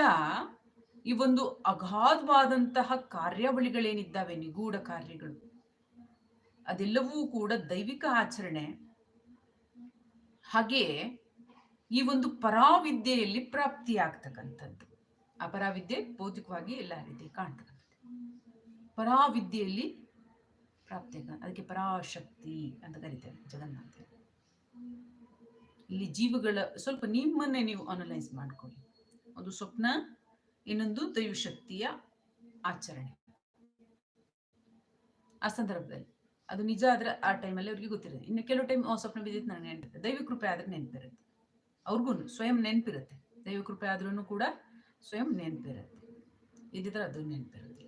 ಈ ಒಂದು ಅಗಾಧವಾದಂತಹ ಕಾರ್ಯಾವಳಿಗಳೇನಿದ್ದಾವೆ, ನಿಗೂಢ ಕಾರ್ಯಗಳು? ಅದೆಲ್ಲವೂ ಕೂಡ ದೈವಿಕ ಆಚರಣೆ. ಹಾಗೆ ಈ ಒಂದು ಪರಾವಿದ್ಯೆಯಲ್ಲಿ ಪ್ರಾಪ್ತಿಯಾಗ್ತಕ್ಕಂಥದ್ದು. ಆ ಪರಾವಿದ್ಯೆ ಭೌತಿಕವಾಗಿ ಎಲ್ಲ ರೀತಿ ಕಾಣ್ತಕ್ಕಂಥದ್ದು. ಪರಾವಿದ್ಯೆಯಲ್ಲಿ ಪ್ರಾಪ್ತಿ ಅದಕ್ಕೆ ಪರಾಶಕ್ತಿ ಅಂತ ಕರೀತಾರೆ ಜಗನ್ನಾಥ. ಇಲ್ಲಿ ಜೀವಗಳ, ಸ್ವಲ್ಪ ನಿಮ್ಮನ್ನೇ ನೀವು ಅನಲೈಸ್ ಮಾಡ್ಕೊಳ್ಳಿ. ಒಂದು ಸ್ವಪ್ನ, ಇನ್ನೊಂದು ದೈವಶಕ್ತಿಯ ಆಚರಣೆ. ಆ ಸಂದರ್ಭದಲ್ಲಿ. ಅದು ನಿಜ ಆದ್ರೆ ಆ ಟೈಮಲ್ಲಿ ಅವ್ರಿಗೆ ಗೊತ್ತಿರುತ್ತೆ ಇನ್ನು ಕೆಲವು ಟೈಮ್ ಸ್ವಪ್ನ ಬಿದ್ದಿತ್ತು, ನನಗೆ ನೆನಪಿರುತ್ತೆ ದೈವ ಕೃಪೆ ಆದ್ರೆ ನೆನಪಿರುತ್ತೆ. ಅವ್ರಿಗೂ ಸ್ವಯಂ ನೆನಪಿರುತ್ತೆ. ದೈವ ಕೃಪೆ ಆದ್ರೂ ಕೂಡ ಸ್ವಯಂ ನೆನಪಿರುತ್ತೆ. ಇದ್ದಿದ್ರೆ ಅದು ನೆನಪಿರುತ್ತೆ.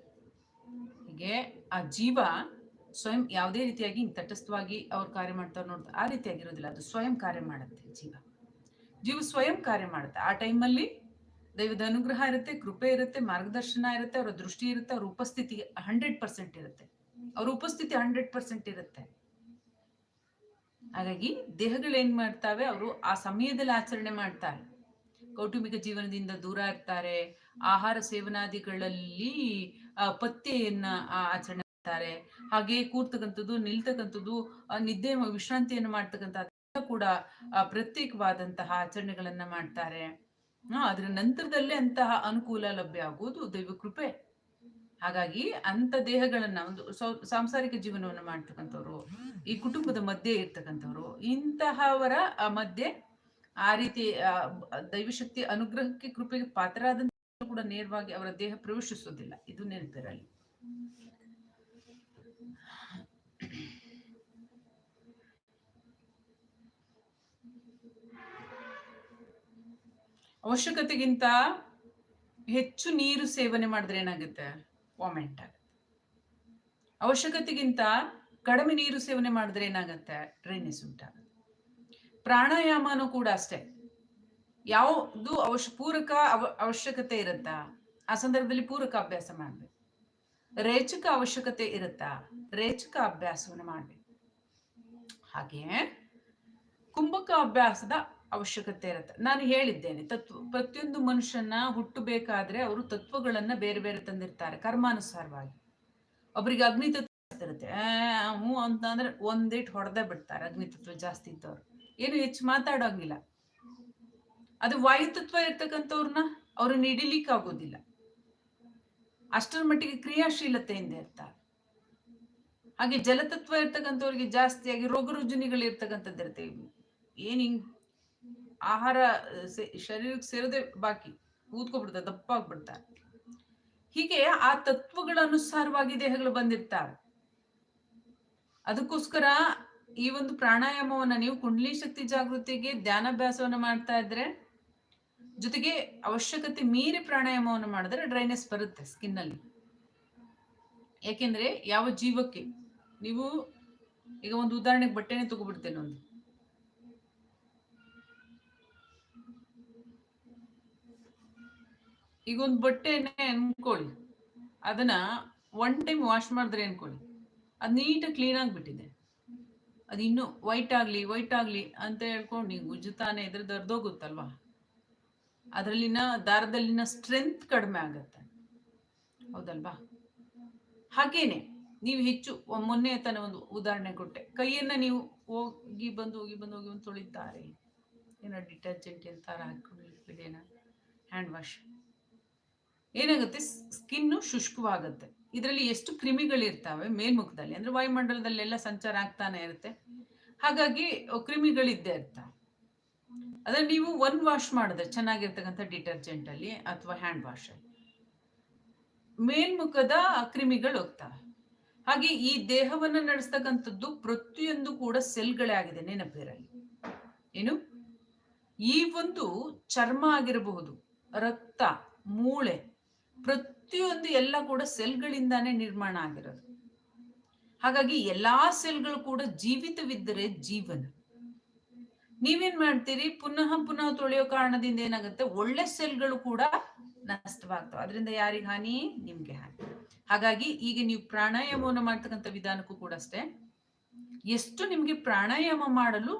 ಹೀಗೆ ಆ ಜೀವ ಸ್ವಯಂ ಯಾವುದೇ ರೀತಿಯಾಗಿ ತಟಸ್ಥವಾಗಿ ಅವ್ರು ಕಾರ್ಯ ಮಾಡ್ತಾರೆ ನೋಡ್ತಾರೆ ಆ ರೀತಿಯಾಗಿರೋದಿಲ್ಲ. ಅದು ಸ್ವಯಂ ಕಾರ್ಯ ಮಾಡುತ್ತೆ ಜೀವ. ಜೀವ ಸ್ವಯಂ ಕಾರ್ಯ ಮಾಡುತ್ತೆ. ಆ ಟೈಮಲ್ಲಿ ದೈವದ ಅನುಗ್ರಹ ಇರುತ್ತೆ, ಕೃಪೆ ಇರುತ್ತೆ, ಮಾರ್ಗದರ್ಶನ ಇರುತ್ತೆ, ಅವರ ದೃಷ್ಟಿ ಇರುತ್ತೆ, ಅವ್ರ ಉಪಸ್ಥಿತಿ ಹಂಡ್ರೆಡ್ ಪರ್ಸೆಂಟ್ ಇರುತ್ತೆ. ಅವ್ರ ಉಪಸ್ಥಿತಿ ಹಂಡ್ರೆಡ್ ಪರ್ಸೆಂಟ್ ಇರುತ್ತೆ. ಹಾಗಾಗಿ ದೇಹಗಳು ಏನ್ ಮಾಡ್ತಾವೆ? ಅವರು ಆ ಸಮಯದಲ್ಲಿ ಆಚರಣೆ ಮಾಡ್ತಾರೆ. ಕೌಟುಂಬಿಕ ಜೀವನದಿಂದ ದೂರ ಇರ್ತಾರೆ. ಆಹಾರ ಸೇವನಾದಿಗಳಲ್ಲಿ ಪತ್ತೆಯನ್ನ ಆಚರಣೆ ಮಾಡ್ತಾರೆ. ಹಾಗೆ ಕೂರ್ತಕ್ಕಂಥದ್ದು, ನಿಲ್ತಕ್ಕಂಥದ್ದು ನಿದ್ದೆ, ವಿಶ್ರಾಂತಿಯನ್ನು ಮಾಡ್ತಕ್ಕಂಥ ಕೂಡ ಪ್ರತ್ಯೇಕವಾದಂತಹ ಆಚರಣೆಗಳನ್ನ ಮಾಡ್ತಾರೆ. ಅದರ ನಂತರದಲ್ಲೇ ಅಂತಹ ಅನುಕೂಲ ಲಭ್ಯ ಆಗುವುದು ದೈವ ಕೃಪೆ. ಹಾಗಾಗಿ ಅಂತ ದೇಹಗಳನ್ನ ಒಂದು ಸಾಂಸಾರಿಕ ಜೀವನವನ್ನು ಮಾಡ್ತಕ್ಕಂಥವ್ರು, ಈ ಕುಟುಂಬದ ಮಧ್ಯೆ ಇರ್ತಕ್ಕಂಥವ್ರು, ಇಂತಹವರ ಮಧ್ಯೆ ಆ ರೀತಿ ದೈವಶಕ್ತಿ ಅನುಗ್ರಹಕ್ಕೆ ಕೃಪೆಗೆ ಪಾತ್ರರಾದಂತ ಕೂಡ ನೇರವಾಗಿ ಅವರ ದೇಹ ಪ್ರವೇಶಿಸೋದಿಲ್ಲ. ಇದು ನೆನಪಿರಲಿ. ಅವಶ್ಯಕತೆಗಿಂತ ಹೆಚ್ಚು ನೀರು ಸೇವನೆ ಮಾಡಿದ್ರೆ ಏನಾಗುತ್ತೆ? ವಾಮೆಂಟ್ ಆಗುತ್ತೆ ಅವಶ್ಯಕತೆಗಿಂತ ಕಡಿಮೆ ನೀರು ಸೇವನೆ ಮಾಡಿದ್ರೆ ಏನಾಗುತ್ತೆ? ಡ್ರೈನೆಸ್ ಉಂಟಾಗುತ್ತೆ. ಪ್ರಾಣಾಯಾಮನೂ ಕೂಡ ಅಷ್ಟೇ. ಯಾವುದು ಅವಶ್ಯ, ಪೂರಕ ಅವ, ಅವಶ್ಯಕತೆ ಇರುತ್ತಾ? ಆ ಸಂದರ್ಭದಲ್ಲಿ ಪೂರಕ ಅಭ್ಯಾಸ ಮಾಡಬೇಕು. ರೇಚಕ ಅವಶ್ಯಕತೆ ಇರುತ್ತಾ? ರೇಚಕ ಅಭ್ಯಾಸವನ್ನು ಮಾಡಬೇಕು. ಹಾಗೆಯೇ ಕುಂಭಕ ಅಭ್ಯಾಸದ ಅವಶ್ಯಕತೆ ಇರುತ್ತೆ. ನಾನು ಹೇಳಿದ್ದೇನೆ, ತತ್ವ, ಪ್ರತಿಯೊಂದು ಮನುಷ್ಯನ ಹುಟ್ಟಬೇಕಾದ್ರೆ ಅವರು ತತ್ವಗಳನ್ನ ಬೇರೆ ಬೇರೆ ತಂದಿರ್ತಾರೆ, ಕರ್ಮಾನುಸಾರವಾಗಿ. ಒಬ್ಬರಿಗೆ ಅಗ್ನಿ ತತ್ವ ಇರುತ್ತೆ. ಹ್ಞೂ ಅಂತ ಅಂದ್ರೆ ಒಂದೇಟ್ ಹೊಡೆದೇ ಬಿಡ್ತಾರೆ ಅಗ್ನಿ ತತ್ವ ಜಾಸ್ತಿ ಇದ್ದವ್ರು. ಏನು ಹೆಚ್ಚು ಮಾತಾಡೋಂಗಿಲ್ಲ. ಅದು ವಾಯುತತ್ವ ಇರ್ತಕ್ಕಂಥವ್ರನ್ನ ಅವ್ರನ್ನ ಹಿಡಿಲಿಕ್ಕೆ ಆಗೋದಿಲ್ಲ ಅಷ್ಟರ ಮಟ್ಟಿಗೆ ಕ್ರಿಯಾಶೀಲತೆಯಿಂದ ಇರ್ತಾರೆ. ಹಾಗೆ ಜಲತತ್ವ ಇರ್ತಕ್ಕಂಥವ್ರಿಗೆ ಜಾಸ್ತಿಯಾಗಿ ರೋಗ ರುಜಿನಿಗಳು ಇರ್ತಕ್ಕಂಥದ್ದು ಇರುತ್ತೆ ಏನ್ ಹಿಂಗ್ ಆಹಾರ ಶರೀರಕ್ಕೆ ಸೇರದೆ ಬಾಕಿ. ಕೂತ್ಕೊಬಿಡ್ತಾರೆ ದಪ್ಪಾಗ್ಬಿಡ್ತಾರೆ ಹೀಗೆ ಆ ತತ್ವಗಳ ಅನುಸಾರವಾಗಿ ದೇಹಗಳು ಬಂದಿರ್ತಾರೆ ಅದಕ್ಕೋಸ್ಕರ ಈ ಒಂದು ಪ್ರಾಣಾಯಾಮವನ್ನ ನೀವು ಕುಂಡ್ಲಿ ಶಕ್ತಿ ಜಾಗೃತಿಗೆ ಧ್ಯಾನಾಭ್ಯಾಸವನ್ನ ಮಾಡ್ತಾ ಇದ್ರೆ, ಜೊತೆಗೆ ಅವಶ್ಯಕತೆ ಮೀರಿ ಪ್ರಾಣಾಯಾಮವನ್ನು ಮಾಡಿದ್ರೆ ಡ್ರೈನೆಸ್ ಬರುತ್ತೆ ಸ್ಕಿನ್ ಅಲ್ಲಿ ಯಾಕೆಂದ್ರೆ ಯಾವ ಜೀವಕ್ಕೆ, ನೀವು ಈಗ ಒಂದು ಉದಾಹರಣೆಗೆ ಬಟ್ಟೆನೆ ತಗೊಬಿಡ್ತೇನೆ ಒಂದು. ಈಗ ಒಂದು ಬಟ್ಟೆನೆ ಅನ್ಕೊಳ್ಳಿ. ಅದನ್ನ ಒನ್ ಟೈಮ್ ವಾಶ್ ಮಾಡಿದ್ರೆ ಅನ್ಕೊಳ್ಳಿ. ಅದು ನೀಟಾಗಿ ಕ್ಲೀನ್ ಆಗಿಬಿಟ್ಟಿದೆ. ಅದು ಇನ್ನು ವೈಟ್ ಆಗಲಿ ವೈಟ್ ಆಗಲಿ ಅಂತ ಹೇಳ್ಕೊಂಡು ನೀವು ಉಜ್ಜುತ್ತಾನೆ ಇದ್ರೆ ದರ್ದೋಗುತ್ತಲ್ವಾ ಅದರಲ್ಲಿನ ದಾರದಲ್ಲಿನ ಸ್ಟ್ರೆಂತ್ ಕಡಿಮೆ ಆಗತ್ತೆ. ಹೌದಲ್ವಾ? ಹಾಗೇನೆ ನೀವು ಹೆಚ್ಚು ಮೊನ್ನೆ ತನ ಒಂದು ಉದಾಹರಣೆ ಕೊಟ್ಟೆ. ಕೈಯನ್ನ ನೀವು ಹೋಗಿ ಬಂದು ಹೋಗಿ ಬಂದು ಹೋಗಿ ಬಂದು ತೊಳಿತಾರೆ. ಏನೋ ಡಿಟರ್ಜೆಂಟ್ ಎಂತಾರ ಹಾಕೊಂಡು ಲಿಕ್ವಿಡ್ ಏನ ಹ್ಯಾಂಡ್ ವಾಶ್ ಏನಾಗುತ್ತೆ? ಸ್ಕಿನ್ನು ಶುಷ್ಕವಾಗುತ್ತೆ. ಇದರಲ್ಲಿ ಎಷ್ಟು ಕ್ರಿಮಿಗಳಿರ್ತಾವೆ ಮೇಲ್ಮುಖದಲ್ಲಿ, ಅಂದ್ರೆ ವಾಯುಮಂಡಲದಲ್ಲೆಲ್ಲ ಸಂಚಾರ ಆಗ್ತಾನೆ ಇರುತ್ತೆ. ಹಾಗಾಗಿ ಕ್ರಿಮಿಗಳಿದ್ದೇ ಇರ್ತಾವೆ ಅದನ್ನ ನೀವು ಒನ್ ವಾಶ್ ಮಾಡಿದ್ರೆ ಚೆನ್ನಾಗಿರ್ತಕ್ಕಂಥ ಡಿಟರ್ಜೆಂಟ್ ಅಲ್ಲಿ ಅಥವಾ ಹ್ಯಾಂಡ್ ವಾಶ್ ಅಲ್ಲಿ ಮೇಲ್ಮುಖದ ಕ್ರಿಮಿಗಳು ಹೋಗ್ತವೆ. ಹಾಗೆ ಈ ದೇಹವನ್ನ ನಡೆಸ್ತಕ್ಕಂಥದ್ದು ಪ್ರತಿಯೊಂದು ಕೂಡ ಸೆಲ್ಗಳೇ ಆಗಿದೆ ನೆನಪಿರಲಿ. ಏನು? ಈ ಒಂದು ಚರ್ಮ ಆಗಿರಬಹುದು, ರಕ್ತ, ಮೂಳೆ ಪ್ರತಿಯೊಂದು ಎಲ್ಲ ಕೂಡ ಸೆಲ್ಗಳಿಂದಾನೇ ನಿರ್ಮಾಣ ಆಗಿರೋದು. ಹಾಗಾಗಿ ಎಲ್ಲಾ ಸೆಲ್ಗಳು ಕೂಡ ಜೀವಿತವಿದ್ದರೆ ಜೀವನ. ನೀವೇನ್ ಮಾಡ್ತೀರಿ? ಪುನಃ ಪುನಃ ತೊಳೆಯೋ ಕಾರಣದಿಂದ ಏನಾಗುತ್ತೆ? ಒಳ್ಳೆ ಸೆಲ್ಗಳು ಕೂಡ ನಷ್ಟವಾಗ್ತವೆ. ಅದರಿಂದ ಯಾರಿಗೆ ಹಾನಿ? ನಿಮ್ಗೆ ಹಾನಿ. ಹಾಗಾಗಿ ಈಗ ನೀವು ಪ್ರಾಣಾಯಾಮವನ್ನು ಮಾಡ್ತಕ್ಕಂಥ ವಿಧಾನಕ್ಕೂ ಕೂಡ ಅಷ್ಟೇ. ಎಷ್ಟು ನಿಮ್ಗೆ ಪ್ರಾಣಾಯಾಮ ಮಾಡಲು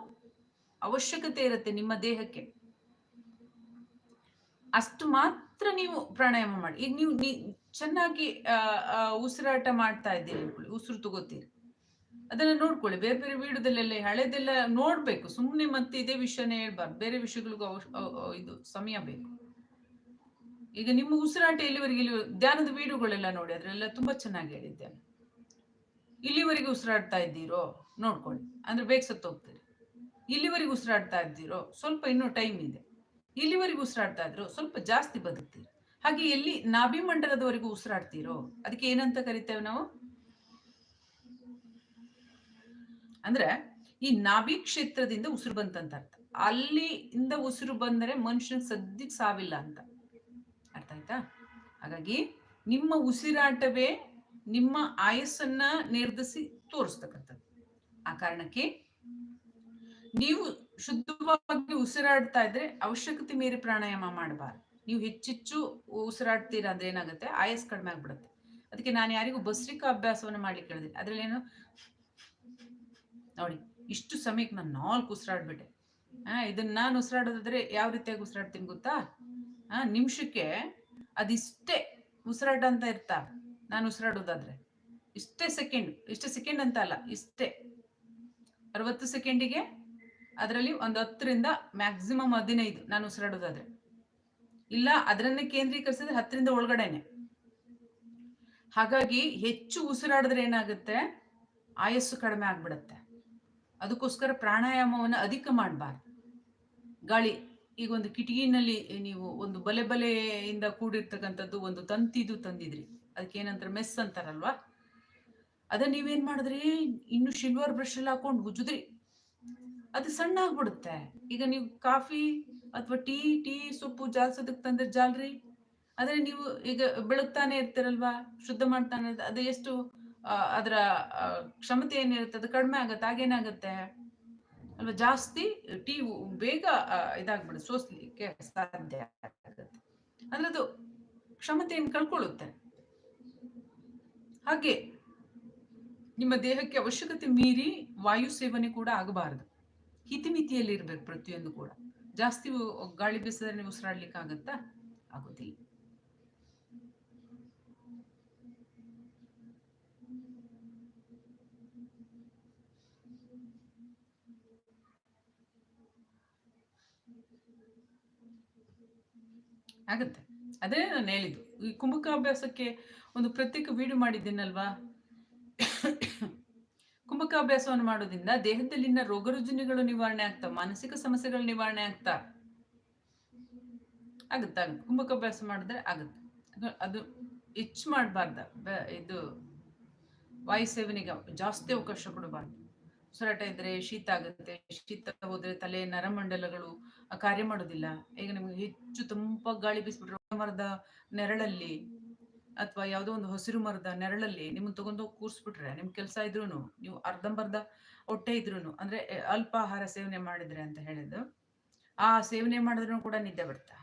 ಅವಶ್ಯಕತೆ ಇರುತ್ತೆ ನಿಮ್ಮ ದೇಹಕ್ಕೆ? ಅಷ್ಟು ಮಾತ್ರ ನೀವು ಪ್ರಾಣಾಯಾಮ ಮಾಡಿ. ಈಗ ನೀವು ಚೆನ್ನಾಗಿ ಉಸಿರಾಟ ಮಾಡ್ತಾ ಇದ್ದೀರಿ ಉಸಿರು ತಗೋತೀರಿ. ಅದನ್ನ ನೋಡ್ಕೊಳ್ಳಿ. ಬೇರೆ ಬೇರೆ ವಿಡಿಯೋದಲ್ಲೆಲ್ಲ ಹಳೆದೆಲ್ಲ ನೋಡ್ಬೇಕು. ಸುಮ್ಮನೆ ಮತ್ತೆ ಇದೇ ವಿಷಯನೇ ಹೇಳ್ಬಾರ್ದು. ಬೇರೆ ವಿಷಯಗಳಿಗೂ ಇದು ಸಮಯ ಬೇಕು. ಈಗ ನಿಮ್ಮ ಉಸಿರಾಟ ಇಲ್ಲಿವರೆಗೆ ಇಲ್ಲಿ ಧ್ಯಾನದ ವಿಡಿಯೋಗಳೆಲ್ಲ ನೋಡಿ. ಅದ್ರೆಲ್ಲ ತುಂಬಾ ಚೆನ್ನಾಗಿ ಹೇಳಿದ್ದೆ. ಇಲ್ಲಿವರೆಗೆ ಉಸಿರಾಡ್ತಾ ಇದ್ದೀರೋ ನೋಡ್ಕೊಳ್ಳಿ. ಅಂದ್ರೆ ಬೇಗ ಸತ್ತು ಹೋಗ್ತೀರಿ ಇಲ್ಲಿವರೆಗೆ ಉಸಿರಾಡ್ತಾ ಇದ್ದೀರೋ, ಸ್ವಲ್ಪ ಇನ್ನೂ ಟೈಮ್ ಇದೆ. ಇಲ್ಲಿವರೆಗೂ ಉಸಿರಾಡ್ತಾ ಇದ್ರು, ಸ್ವಲ್ಪ ಜಾಸ್ತಿ ಬದುಕ್ತೀರಿ ಹಾಗೆ ಎಲ್ಲಿ ನಾಭಿ ಮಂಡಲದವರೆಗೂ ಉಸಿರಾಡ್ತೀರೋ, ಅದಕ್ಕೆ ಏನಂತ ಕರಿತೇವೆ ನಾವು? ಅಂದ್ರೆ ಈ ನಾಭಿ ಕ್ಷೇತ್ರದಿಂದ ಉಸಿರು ಬಂತಂತ ಅರ್ಥ. ಅಲ್ಲಿಂದ ಉಸಿರು ಬಂದರೆ ಮನುಷ್ಯನ ಸದ್ಯಕ್ಕೆ ಸಾವಿಲ್ಲ ಅಂತ. ಅರ್ಥ ಆಯ್ತಾ? ಹಾಗಾಗಿ ನಿಮ್ಮ ಉಸಿರಾಟವೇ ನಿಮ್ಮ ಆಯಸ್ಸನ್ನ ನಿರ್ಧರಿಸಿ ತೋರಿಸ್ತಕ್ಕಂಥದ್ದು. ಆ ಕಾರಣಕ್ಕೆ ನೀವು ಶುದ್ಧವಾಗಿ ಉಸಿರಾಡ್ತಾ ಇದ್ರೆ ಅವಶ್ಯಕತೆ ಮೀರಿ ಪ್ರಾಣಾಯಾಮ ಮಾಡಬಾರ್ದು. ನೀವು ಹೆಚ್ಚೆಚ್ಚು ಉಸಿರಾಡ್ತೀರಾ ಅಂದ್ರೆ ಏನಾಗುತ್ತೆ? ಆಯಸ್ ಕಡಿಮೆ ಆಗ್ಬಿಡುತ್ತೆ. ಅದಕ್ಕೆ ನಾನು ಯಾರಿಗೂ ಬಸ್ರಿಕಾ ಅಭ್ಯಾಸವನ್ನು ಮಾಡ್ಲಿಕ್ಕೆ ಹೇಳಿದೆ ಅದ್ರಲ್ಲಿ ಏನು ನೋಡಿ, ಇಷ್ಟು ಸಮಯಕ್ಕೆ ನಾನು ನಾಲ್ಕು ಉಸಿರಾಡ್ಬಿಟ್ಟೆ. ಹಾ ಇದನ್ನ ನಾನು ಉಸಿರಾಡೋದಾದ್ರೆ ಯಾವ ರೀತಿಯಾಗಿ ಉಸಿರಾಡ್ತೀನಿ ಗೊತ್ತಾ? ಹಾ ನಿಮಿಷಕ್ಕೆ ಅದಿಷ್ಟೇ ಉಸಿರಾಟ ಅಂತ ಇರ್ತಾ. ನಾನು ಉಸಿರಾಡೋದಾದ್ರೆ ಇಷ್ಟೇ ಸೆಕೆಂಡ್ ಇಷ್ಟೇ ಸೆಕೆಂಡ್ ಅಂತ ಅಲ್ಲ, ಇಷ್ಟೇ. ಅರವತ್ತು ಸೆಕೆಂಡಿಗೆ ಅದರಲ್ಲಿ ಒಂದು ಹತ್ತರಿಂದ ಮ್ಯಾಕ್ಸಿಮಮ್ ಹದಿನೈದು ನಾನು ಉಸಿರಾಡೋದಾದ್ರೆ. ಇಲ್ಲ, ಅದರನ್ನೇ ಕೇಂದ್ರೀಕರಿಸಿದ್ರೆ ಹತ್ತರಿಂದ ಒಳಗಡೆನೆ. ಹಾಗಾಗಿ ಹೆಚ್ಚು ಉಸಿರಾಡಿದ್ರೆ ಏನಾಗುತ್ತೆ? ಆಯಸ್ಸು ಕಡಿಮೆ ಆಗ್ಬಿಡತ್ತೆ. ಅದಕ್ಕೋಸ್ಕರ ಪ್ರಾಣಾಯಾಮವನ್ನು ಅಧಿಕ ಮಾಡಬಾರ್ದು. ಗಾಳಿ, ಈಗ ಒಂದು ಕಿಟಕಿನಲ್ಲಿ ನೀವು ಒಂದು ಬಲೆ ಬಲೆಯಿಂದ ಕೂಡಿರ್ತಕ್ಕಂಥದ್ದು ಒಂದು ತಂತಿದು ತಂದಿದ್ರಿ. ಅದಕ್ಕೆ ಮೆಸ್ ಅಂತಾರಲ್ವಾ? ಅದ ನೀವೇನ್ ಮಾಡಿದ್ರಿ? ಇನ್ನು ಸಿಲ್ವರ್ ಬ್ರಷ್ ಎಲ್ಲ ಹಾಕೊಂಡು ಉಜ್ಜಿದ್ರಿ ಅದು ಸಣ್ಣ ಆಗ್ಬಿಡುತ್ತೆ. ಈಗ ನೀವು ಕಾಫಿ ಅಥವಾ ಟೀ ಟೀ ಸೊಪ್ಪು ಜಾಲ್ಸೋದಕ್ಕೆ ತಂದ್ರೆ ಜಾಲ್ರಿ? ಆದ್ರೆ ನೀವು ಈಗ ಬೆಳಗ್ತಾನೆ ಇರ್ತೀರಲ್ವಾ? ಶುದ್ಧ ಮಾಡ್ತಾನೆ ಅದು ಎಷ್ಟು ಅದರ ಕ್ಷಮತೆ ಏನಿರುತ್ತೆ, ಅದು ಕಡಿಮೆ ಆಗುತ್ತೆ ಆಗೇನಾಗತ್ತೆ ಅಲ್ವಾ? ಜಾಸ್ತಿ ಟೀ ಬೇಗ ಇದಾಗ್ಬಿಡುತ್ತೆ, ಸೋಸ್ಲಿಕ್ಕೆ ಸಾಧ್ಯ ಆಗುತ್ತೆ. ಅಂದ್ರೆ ಅದು ಕ್ಷಮತೆಯನ್ನು ಕಳ್ಕೊಳ್ಳುತ್ತೆ. ಹಾಗೆ ನಿಮ್ಮ ದೇಹಕ್ಕೆ ಅವಶ್ಯಕತೆ ಮೀರಿ ವಾಯು ಸೇವನೆ ಕೂಡ ಆಗಬಾರದು. ಹಿತಿಮಿತಿಯಲ್ಲಿ ಇರ್ಬೇಕು ಪ್ರತಿಯೊಂದು ಕೂಡ. ಜಾಸ್ತಿ ಗಾಳಿ ಬೀಸಿದ್ರೆ ನೀವು ಉಸಿರಾಡ್ಲಿಕ್ಕೆ ಆಗುತ್ತಾ? ಆಗೋದಿಲ್ಲ. ಆಗತ್ತೆ. ಅದೇ ನಾನು ಹೇಳಿದ್ದು. ಈ ಕುಂಭಕ ಅಭ್ಯಾಸಕ್ಕೆ ಒಂದು ಪ್ರತ್ಯೇಕ ವಿಡಿಯೋ ಮಾಡಿದ್ದೀನಲ್ವಾ? ಕುಂಭಕ ಅಭ್ಯಾಸವನ್ನು ಮಾಡೋದ್ರಿಂದ ದೇಹದಲ್ಲಿನ ರೋಗ ರುಜಿನಗಳು ನಿವಾರಣೆ ಆಗ್ತಾ, ಮಾನಸಿಕ ಸಮಸ್ಯೆಗಳು ನಿವಾರಣೆ ಆಗ್ತಾ ಆಗುತ್ತೆ? ಕುಂಭಕ ಅಭ್ಯಾಸ ಮಾಡಿದ್ರೆ ಆಗುತ್ತೆ. ಅದು- ಹೆಚ್ಚು ಮಾಡಬಾರ್ದ. ಇದು ವಾಯು ಸೇವನೆಗೆ ಜಾಸ್ತಿ ಅವಕಾಶ ಕೊಡಬಾರ್ದು. ಸುರಾಟ ಇದ್ರೆ ಶೀತ ಆಗುತ್ತೆ, ಶೀತ ಹೋದ್ರೆ ತಲೆ ನರಮಂಡಲಗಳು ಕಾರ್ಯ ಮಾಡೋದಿಲ್ಲ. ಈಗ ನಿಮ್ಗೆ ಹೆಚ್ಚು ತಂಪಾಗಿ ಗಾಳಿ ಬೀಸ್ಬಿಟ್ರೆ ಮರದ ನೆರಳಲ್ಲಿ ಅಥವಾ ಯಾವುದೋ ಒಂದು ಹಸಿರು ಮರದ ನೆರಳಲ್ಲಿ ನಿಮ್ಮನ್ನು ತಗೊಂಡು ಕೂರಿಸ್ಬಿಟ್ರೆ ನಿಮ್ಮ ಕೆಲಸ ಇದ್ರೂ ನೀವು ಅರ್ಧಂಬರ್ಧ ಹೊಟ್ಟೆ ಇದ್ರೂ ಅಂದ್ರೆ ಎ, ಅಲ್ಪ ಆಹಾರ ಸೇವನೆ ಮಾಡಿದ್ರೆ ಅಂತ ಹೇಳಿದ್ದು ಆ ಸೇವನೆ ಮಾಡಿದ್ರೂ ಕೂಡ ನಿದ್ದೆ ಬರ್ತಾ?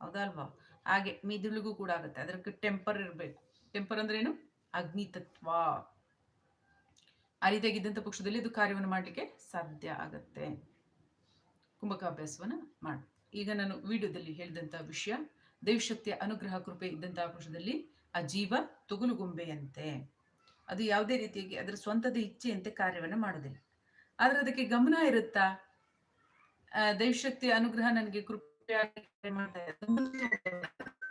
ಹೌದಾ ಅಲ್ವಾ? ಹಾಗೆ ಮಿದುಳಿಗೂ ಕೂಡ ಆಗುತ್ತೆ ಅದಕ್ಕೆ ಟೆಂಪರ್ ಇರಬೇಕು. ಟೆಂಪರ್ ಅಂದ್ರೆ ಏನು? ಅಗ್ನಿ ತತ್ವ. ಆ ರೀತಿಯಾಗಿದ್ದಂಥ ಪಕ್ಷದಲ್ಲಿ ಇದು ಕಾರ್ಯವನ್ನು ಮಾಡಲಿಕ್ಕೆ ಸಾಧ್ಯ ಆಗತ್ತೆ. ಕುಂಭಕಾಭ್ಯಾಸವನ್ನು ಮಾಡಿ. ಈಗ ನಾನು ವಿಡಿಯೋದಲ್ಲಿ ಹೇಳಿದಂಥ ವಿಷಯ ದೈವಶಕ್ತಿಯ ಅನುಗ್ರಹ ಕೃಪೆ ಇದ್ದಂತಹ ಪಕ್ಷದಲ್ಲಿ ಆ ಜೀವ ತುಗುನುಗುಂಬೆಯಂತೆ ಅದು ಯಾವುದೇ ರೀತಿಯಾಗಿ ಅದರ ಸ್ವಂತದ ಇಚ್ಛೆಯಂತೆ ಕಾರ್ಯವನ್ನು ಮಾಡೋದಿಲ್ಲ ಆದ್ರೆ ಅದಕ್ಕೆ ಗಮನ ಇರುತ್ತಾ? ದೈವಶಕ್ತಿ ಅನುಗ್ರಹ ನನಗೆ ಕೃಪೆ ಮಾಡ್ತಾ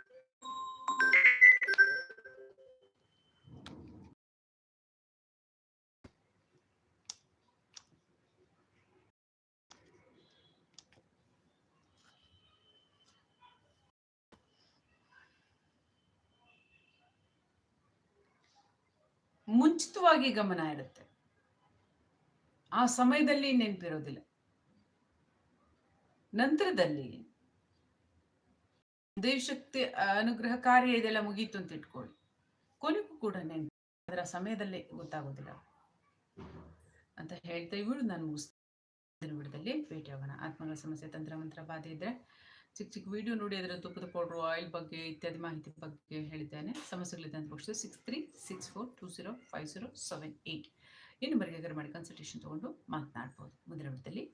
ಮುಂಚಿತವಾಗಿ ಗಮನ ಇರುತ್ತೆ. ಆ ಸಮಯದಲ್ಲಿ ನೆನಪಿರೋದಿಲ್ಲ. ನಂತರದಲ್ಲಿ ದೇವಶಕ್ತಿ ಅನುಗ್ರಹ ಕಾರ್ಯ ಇದೆಲ್ಲ ಮುಗೀತು ಅಂತ ಇಟ್ಕೊಳ್ಳಿ. ಕೊನೆಗೂ ಕೂಡ ನೆನಪು. ಅದರ ಸಮಯದಲ್ಲಿ ಗೊತ್ತಾಗೋದಿಲ್ಲ. ಅಂತ ಹೇಳ್ತಾ ಇವರು ನಾನು ಮುಗಿಸ್ತೀನಿ. ಭೇಟಿಯಾಗೋಣ ಭೇಟಿ ಆಗೋಣ ಆತ್ಮಗಳ ಸಮಸ್ಯೆ ತಂತ್ರ ಮಂತ್ರ ಬಾಧೆ ಇದ್ರೆ ಚಿಕ್ಕ ಚಿಕ್ಕ ವಿಡಿಯೋ ನೋಡಿ ಅದರ ತುಪ್ಪದ ಪೌಡ್ರು ಆಯಿಲ್ ಬಗ್ಗೆ ಇತ್ಯಾದಿ ಮಾಹಿತಿ ಬಗ್ಗೆ ಹೇಳಿದ್ದೇನೆ. ಸಮಸ್ಯೆಗಳಿದೆ ಅಂತ ಪಕ್ಷ six three six four two zero five zero seven eight ಈ ನಂಬರ್ಗೆ ಕರೆ ಮಾಡಿ ಕನ್ಸಲ್ಟೇಷನ್ ತೊಗೊಂಡು ಮಾತನಾಡ್ಬೋದು. ಮುಂದಿನ ಭೇಟಿ.